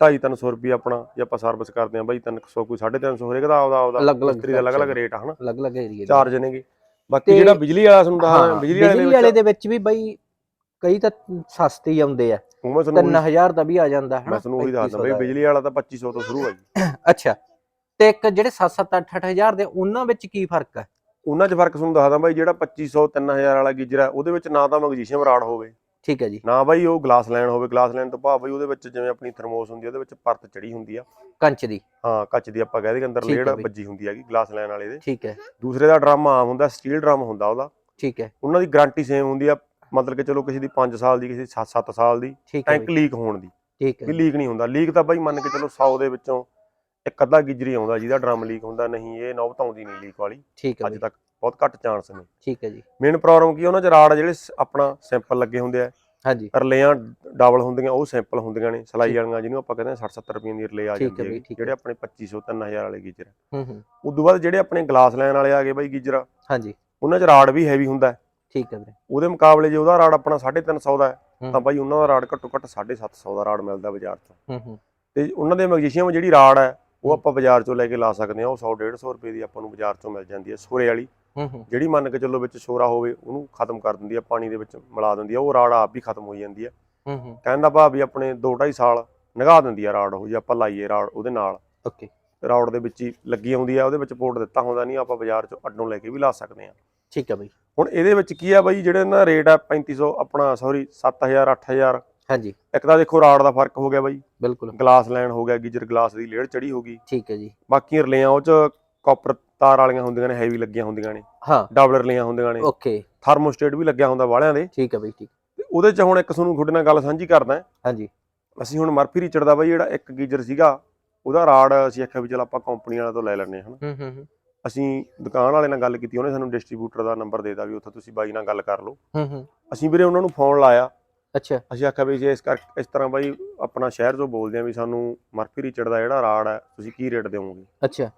2.5 300 ਰੁਪਏ ਆਪਣਾ ਜੇ ਆਪਾਂ ਸਰਵਿਸ ਕਰਦੇ ਆ ਬਾਈ 300 ਕੋਈ 350 ਹਰੇਕ ਦਾ ਆਪਦਾ ਆਪਦਾ ਮਿਸਤਰੀ ਦਾ ਅਲੱਗ-ਅਲੱਗ ਰੇਟ ਆ ਹਨਾ? ਅਲੱਗ-ਅਲੱਗ ਏਰੀਆ ਚਾਰਜ ਨੇਗੇ। ਬਾਕੀ ਜਿਹੜਾ ਬਿਜਲੀ ਵਾਲਾ ਤੁਹਾਨੂੰ ਦੱਸਦਾ ਹਾਂ ਬਿਜਲੀ ਵਾਲੇ ਦੇ ਵਿੱਚ ਵੀ ਬਈ ਕਈ ਤਾਂ ਸਸਤੇ ਹੀ ਆਉਂਦੇ ਆ। ਉਹ ਮੈਂ ਤੁਹਾਨੂੰ ਉਹੀ- 3000 ਦਾ ਵੀ ਆ ਜਾਂਦਾ ਹਨਾ? ਮੈਂ ਤੁਹਾਨੂੰ ਉਹੀ ਦੱਸਦਾ 3500 ਬਈ। ਬਿਜਲੀ ਵਾਲਾ ਤਾਂ 2500 ਤੋਂ ਸ਼ੁਰੂ ਆ ਜੀ। ਅੱਛਾ ਤੇ ਇੱਕ ਜਿਹੜੇ 7-7 8-8000 ਦੇ ਉਹਨਾਂ ਵਿੱਚ ਕੀ ਫ਼ਰਕ ਹੈ? ਉਹਨਾਂ 'ਚ ਫ਼ਰਕ ਤੁਹਾਨੂੰ ਦੱਸਦਾ ਬਾਈ ਜਿਹੜਾ 2500 3000 ਵਾਲਾ ਗੀਜਰ ਆ ਉਹਦੇ ਵਿੱਚ ਨਾ ਤਾਂ ਮੈਗਨੀਸ਼ੀਅਮ ਰਾਡ ਹੋਵੇ। ਠੀਕ ਹੈ ਜੀ। ਨਾ ਬਾਈ ਉਹ ਗਲਾਸ ਲੈਣ ਹੋਵੇ ਗਲਾਸ ਲੈਣ ਤੋਂ ਭਾਵ ਬਈ ਉਹਦੇ ਵਿੱਚ ਜਿਵੇਂ ਆਪਣੀ ਥਰਮੋਸ ਹੁੰਦੀ ਆ ਉਹਦੇ ਵਿੱਚ ਪਰਤ ਚੜੀ ਹੁੰਦੀ ਆ। ਕੰਚ ਦੀ। ਹਾਂ ਕੱਚ ਦੀ ਆਪਾਂ ਕਹਦੇ ਅੰਦਰ ਹੈ ਲੇੜ। ਵੱਜੀ ਹੁੰਦੀ ਹੈਗੀ ਗਲਾਸ ਲੈਣ ਵਾਲੇ ਦੇ। ਠੀਕ ਹੈ। ਦੂਸਰੇ ਦਾ ਡਰਮ ਆਮ ਹੁੰਦਾ ਸਟੀਲ ਡਰਮ ਹੁੰਦਾ ਉਹਦਾ। ਠੀਕ ਹੈ। ਉਹਨਾਂ ਦੀ ਗਾਰੰਟੀ ਸੇਮ ਹੁੰਦੀ ਆ ਮਤਲਬ ਕਿ ਚਲੋ ਕਿਸੇ ਦੀ 5 ਸਾਲ ਦੀ ਕਿਸੇ ਦੀ 7-7 ਸਾਲ ਦੀ ਠੀਕ ਹੈ ਟੈਂਕ ਲੀਕ ਹੋਣ ਦੀ। ਠੀਕ ਹੈ। ਵੀ ਲੀਕ ਨਹੀਂ ਹੁੰਦਾ। ਲੀਕ ਤਾਂ ਬਾਈ ਮੰਨ ਕੇ ਚਲੋ 100 ਦੇ ਵਿੱਚੋਂ ਇੱਕ ਅੱਧਾ ਗਿਜਰੀ ਆਉਂਦਾ ਜਿਹਦਾ ਡਰਮ ਲੀਕ ਹੁੰਦਾ ਨਹੀਂ ਇਹ ਨੌਬਤ ਆਉਂਦੀ ਨਹੀਂ ਲੀਕ ਵਾਲੀ। ਠੀਕ ਹੈ ਅੱਜ ਤੱਕ ਬਹੁਤ ਘੱਟ ਚਾਂਸ ਨੇ। ਠੀਕ ਹੈ ਜੀ। ਮੇਨ ਪ੍ਰੋਬਲਮ ਕੀ ਆ, ਉਹਨਾਂ ਚ ਰਾੜ ਜਿਹੜੇ ਸ- ਆਪਣਾ ਸੈਂਪਲ ਲੱਗੇ ਹੁੰਦੇ ਆ। ਹਾਂਜੀ। ਰਲੇਆਂ ਡਬਲ ਹੁੰਦੀਆਂ ਉਹ ਸੈਂਪਲ ਹੁੰਦੀਆਂ ਨੇ। ਸਲਾਈ ਠੀਕ। ਵਾਲੀਆਂ ਜਿਹਨੂੰ ਆਪਾਂ ਕਹਿੰਦੇ ਆ 60 70 ਰੁਪਏ ਦੀ ਰਲੇ ਆ ਠੀਕ ਹੈ ਜਾਂਦੀ ਬਈ, ਹੈ ਠੀਕ ਜਿਹੜੇ। ਆਪਣੇ 2500 3000 ਵਾਲੇ ਗੀਜਰ ਹੂੰ ਹੂੰ। ਉਦੋਂ ਬਾਅਦ ਜਿਹੜੇ ਆਪਣੇ ਗਲਾਸ ਲੈਣ ਵਾਲੇ ਆ ਗਏ ਬਾਈ ਗੀਜਰ ਹਾਂਜੀ। ਉਹਨਾਂ ਚ ਰਾੜ ਵੀ ਹੈਵੀ ਹੁੰਦਾ। ਹੈ। ਠੀਕ ਹੈ ਵੀਰੇ। ਉਹਦੇ ਮੁਕਾਬਲੇ ਜੇ ਉਹਦਾ ਰਾੜ ਆਪਣਾ 350 ਦਾ ਹੈ। ਤਾਂ ਬਾਈ ਉਹਨਾਂ ਦਾ ਰਾਡ ਘੱਟੋ ਘੱਟ 750 ਦਾ ਰਾਡ ਮਿਲਦਾ ਬਾਜ਼ਾਰ ਹੂੰ ਤੇ ਉਹਨਾਂ ਦੇ ਮੈਗਨੀਸ਼ੀਅਮ ਜਿਹੜੀ ਰਾਡ ਹੈ ਉਹ। ਆਪਾਂ ਬਾਜ਼ਾਰ 'ਚੋਂ ਲੈ ਕੇ ਲਾ ਸਕਦੇ ਹਾਂ ਉਹ 100 150 ਰੁਪਏ ਦੀ ਆਪਾਂ ਨੂੰ ਬਾਜ਼ਾਰ 'ਚੋਂ ਮਿਲ ਜਾਂਦੀ ਹੈ ਸੋਰੇ ਵਾਲੀ। ਜਿਹੜੀ ਮੰਨ ਕੇ ਚੱਲੋ ਵਿੱਚ ਸ਼ੋਰਾ ਹੋਵੇ ਉਹਨੂੰ ਖਤਮ ਕਰ ਦਿੰਦੀ ਹੈ ਪਾਣੀ ਦੇ ਵਿੱਚ ਮਿਲਾ ਦਿੰਦੀ ਹੈ ਉਹ ਰਾਡ ਆਪ ਵੀ ਖਤਮ ਹੋ ਜਾਂਦੀ ਹੈ। ਹੂੰ ਹੂੰ। ਕਹਿਣ ਦਾ ਭਾਵ ਵੀ ਆਪਣੇ 2.5 ਸਾਲ ਨਿਗਾਹ ਦਿੰਦੀ ਹੈ ਰਾਡ ਉਹ ਜੇ ਆਪਾਂ ਲਾਈਏ ਰਾਡ ਉਹਦੇ ਨਾਲ। ਓਕੇ। ਰਾਡ ਦੇ ਵਿੱਚ ਹੀ ਲੱਗੀ ਆਉਂਦੀ ਹੈ ਉਹਦੇ ਵਿੱਚ ਪੋਰਟ ਦਿੱਤਾ ਹੁੰਦਾ ਨਹੀਂ ਆਪਾਂ ਬਾਜ਼ਾਰ 'ਚੋਂ ਅੱਡੋਂ ਲੈ ਕੇ ਵੀ ਲਾ ਸਕਦੇ ਹਾਂ। ਠੀਕ ਹੈ ਬਈ। ਹੁਣ ਇਹਦੇ ਵਿੱਚ ਕੀ ਆ ਬਾਈ ਜਿਹੜੇ ਨਾ ਰੇਟ ਆ 3500 ਆਪਣਾ ਸੌਰੀ 7000 8000 ਹਾਂਜੀ। ਇੱਕ ਤਾਂ ਦੇਖੋ ਰਾਡ ਦਾ ਫ਼ਰਕ ਹੋ ਗਿਆ ਬਾਈ। ਬਿਲਕੁਲ। ਗਲਾਸ ਲੈਣ ਹੋ ਗਿਆ ਗੀਜਰ ਗਲਾਸ ਦੀ ਲੇਅਰ ਚੜੀ ਹੋ ਗਈ। ਠੀਕ ਹੈ ਜੀ। ਬਾਕੀ ਰਲੇਆਂ ਉਹ ਚ ਕਾਪਰ ਤਾਰ ਵਾਲੀਆਂ ਹੁੰਦੀਆਂ ਨੇ ਹੈਵੀ ਲੱਗੀਆਂ ਹੁੰਦੀਆਂ ਨੇ। ਹਾਂ। ਡਬਲ ਰਲੇਆਂ ਹੁੰਦੀਆਂ ਨੇ। ਓਕੇ ਥਰਮੋਸਟੇਟ ਵੀ ਲੱਗਿਆ ਹੁੰਦਾ ਵਾਲਿਆਂ ਦੇ। ਠੀਕ ਹੈ ਬਈ ਠੀਕ। ਉਹਦੇ ਚ ਹੁਣ ਇੱਕ ਤੁਹਾਨੂੰ ਤੁਹਾਡੇ ਨਾਲ ਗੱਲ ਸਾਂਝੀ ਕਰਦਾ ਹਾਂਜੀ। ਅਸੀਂ ਹੁਣ ਮਰਫੀ ਰਿਚਰਡ ਦਾ ਬਾਈ ਜਿਹੜਾ ਇੱਕ ਗੀਜਰ ਸੀਗਾ ਉਹਦਾ ਰਾਡ ਅਸੀਂ ਆਖਿਆ ਵੀ ਚਲ ਆਪਾਂ ਕੰਪਨੀ ਵਾਲਿਆਂ ਤੋਂ ਲੈ ਲੈਣੇ ਹਨ। ਹੂੰ ਹੂੰ। ਅਸੀਂ ਦੁਕਾਨ ਵਾਲੇ ਨਾਲ ਗੱਲ ਕੀਤੀ ਉਹਨੇ ਸਾਨੂੰ ਡਿਸਟ੍ਰੀਬਿਊਟਰ ਦਾ ਨੰਬਰ ਦੇਤਾ ਵੀ ਉੱਥੋਂ ਤੁਸੀਂ ਬਾਈ ਨਾਲ ਗੱਲ ਕਰ ਲਓ। ਹੂੰ ਹੂੰ। ਅਸੀਂ ਵੀਰੇ ਉਹਨਾਂ ਨੂੰ ਫੋਨ ਲਾਇਆ। ਅੱਛਾ। ਅਸੀਂ ਆਖਿਆ ਵੀ ਜੇ ਇਸ ਕਰ ਇਸ ਤਰ੍ਹਾਂ ਬਾਈ ਆਪਣਾ ਸ਼ਹਿਰ ਤੋਂ ਬੋਲਦੇ ਆ ਵੀ ਸਾਨੂੰ ਮਰਫੀ ਰਿਚਰਡ ਦਾ ਜਿਹੜਾ ਰਾਡ ਹੈ ਤੁਸੀਂ ਕੀ ਰੇਟ ਦਿਓਗੇ ਅੱਛਾ।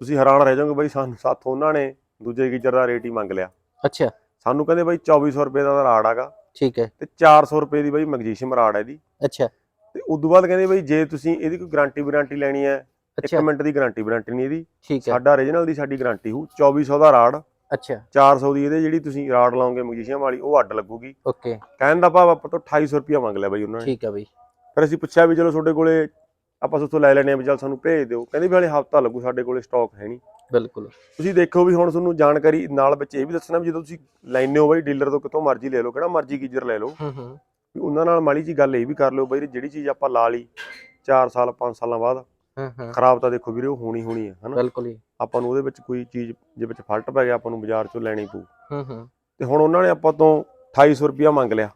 ਤੁਸੀਂ ਹੈਰਾਨ ਰਹਿ ਜਾਓਗੇ ਬਾਈ ਸਾਨੂੰ ਸਾਥੋਂ ਉਹਨਾਂ ਨੇ ਦੂਜੇ ਗੀਜਰ ਦਾ ਰੇਟ ਹੀ ਮੰਗ ਲਿਆ। ਅੱਛਾ। ਸਾਨੂੰ ਕਹਿੰਦੇ ਬਾਈ 2400 ਰੁਪਏ ਦਾ ਰਾਡ ਹੈਗਾ। ਠੀਕ ਹੈ। ਤੇ 400 ਰੁਪਏ ਦੀ ਬਾਈ ਮੈਗਨੀਸ਼ੀਅਮ ਰਾਡ ਹੈ ਇਹਦੀ। ਅੱਛਾ। ਤੇ ਉਦੋਂ ਬਾਅਦ ਕਹਿੰਦੇ ਬਾਈ ਜੇ ਤੁਸੀਂ ਇਹਦੀ ਕੋਈ ਗਾਰੰਟੀ ਵਾਰੰਟੀ ਲੈਣੀ ਹੈ ਇੱਕ ਅੱਛਾ। ਮਿੰਟ ਦੀ ਗਾਰੰਟੀ ਵਾਰੰਟੀ ਨਹੀਂ ਇਹਦੀ। ਠੀਕ ਹੈ। ਸਾਡਾ origignal ਦੀ ਸਾਡੀ ਗਾਰੰਟੀ ਹੋਊ 2400 ਦਾ ਰਾਡ ਅੱਛਾ। 400 ਦੀ ਇਹਦੇ ਜਿਹੜੀ ਤੁਸੀਂ ਰਾਡ ਲਾਓਗੇ ਮੈਗਨੀਸ਼ੀਅਮ ਵਾਲੀ ਉਹ ਅੱਡ ਲੱਗੂਗੀ। ਓਕੇ। ਕਹਿਣ ਦਾ ਭਾਵ ਆਪਾਂ ਤੋਂ 2800 ਰੁਪਇਆ ਮੰਗ ਲਿਆ ਬਾਈ ਉਹਨਾਂ ਨੇ। ਠੀਕ ਹੈ ਬਈ। ਫਿਰ ਅਸੀਂ ਪੁੱਛਿਆ ਵੀ ਚਲੋ ਤੁਹਾਡੇ ਕੋਲੇ ਆਪਾਂ ਉੱਥੋਂ ਲੈ ਲੈਣੇ ਆ ਵੀ ਚਲ ਸਾਨੂੰ ਭੇਜ ਦਿਓ। ਕਹਿੰਦੇ ਵੀ ਹਲੇ ਹਫਤਾ ਲੱਗੂ ਸਾਡੇ ਕੋਲੇ ਸਟਾਕ ਹੈ ਨਹੀਂ। ਬਿਲਕੁਲ। ਤੁਸੀਂ ਦੇਖੋ ਵੀ ਹੁਣ ਤੁਹਾਨੂੰ ਜਾਣਕਾਰੀ ਨਾਲ ਵਿੱਚ ਇਹ ਵੀ ਦੱਸਣਾ ਵੀ ਜਦੋਂ ਤੁਸੀਂ ਲੈਣੇ ਹੋ ਬਾਈ ਡੀਲਰ ਤੋਂ ਕਿਤੋਂ ਮਰਜ਼ੀ ਲੈ ਲਓ ਕਿਹੜਾ ਮਰਜ਼ੀ ਗੀਜਰ ਲੈ ਲਓ। ਹੂੰ ਹੂੰ। ਵੀ ਉਹਨਾਂ ਨਾਲ ਮਾੜੀ ਜੀ ਗੱਲ ਇਹ ਵੀ ਕਰ ਲਿਓ ਬਾਈ ਜਿਹੜੀ ਚੀਜ਼ ਆਪਾਂ ਲਾ ਲਈ 4 ਸਾਲ 5 ਸਾਲਾਂ ਬਾਅਦ ਹੂੰ ਹੂੰ। ਖਰਾਬ ਤਾਂ ਦੇਖੋ ਵੀਰੇ ਉਹ ਹੋਣੀ ਹੋਣੀ ਹੈ ਹਨਾ? ਬਿਲਕੁਲ ਹੀ ਆਪਾਂ ਨੂੰ ਉਹਦੇ ਵਿੱਚ ਕੋਈ ਚੀਜ਼ ਜੇ ਵਿੱਚ ਫਲਟ ਪੈ ਗਿਆ ਆਪਾਂ ਨੂੰ ਬਾਜ਼ਾਰ ਚੋਂ ਲੈਣੀ ਪਊ। ਹੂੰ ਹੂੰ। ਤੇ ਹੁਣ ਉਹਨਾਂ ਨੇ ਆਪਾਂ ਤੋਂ 2800 ਰੁਪਇਆ ਮੰਗ ਲਿਆ।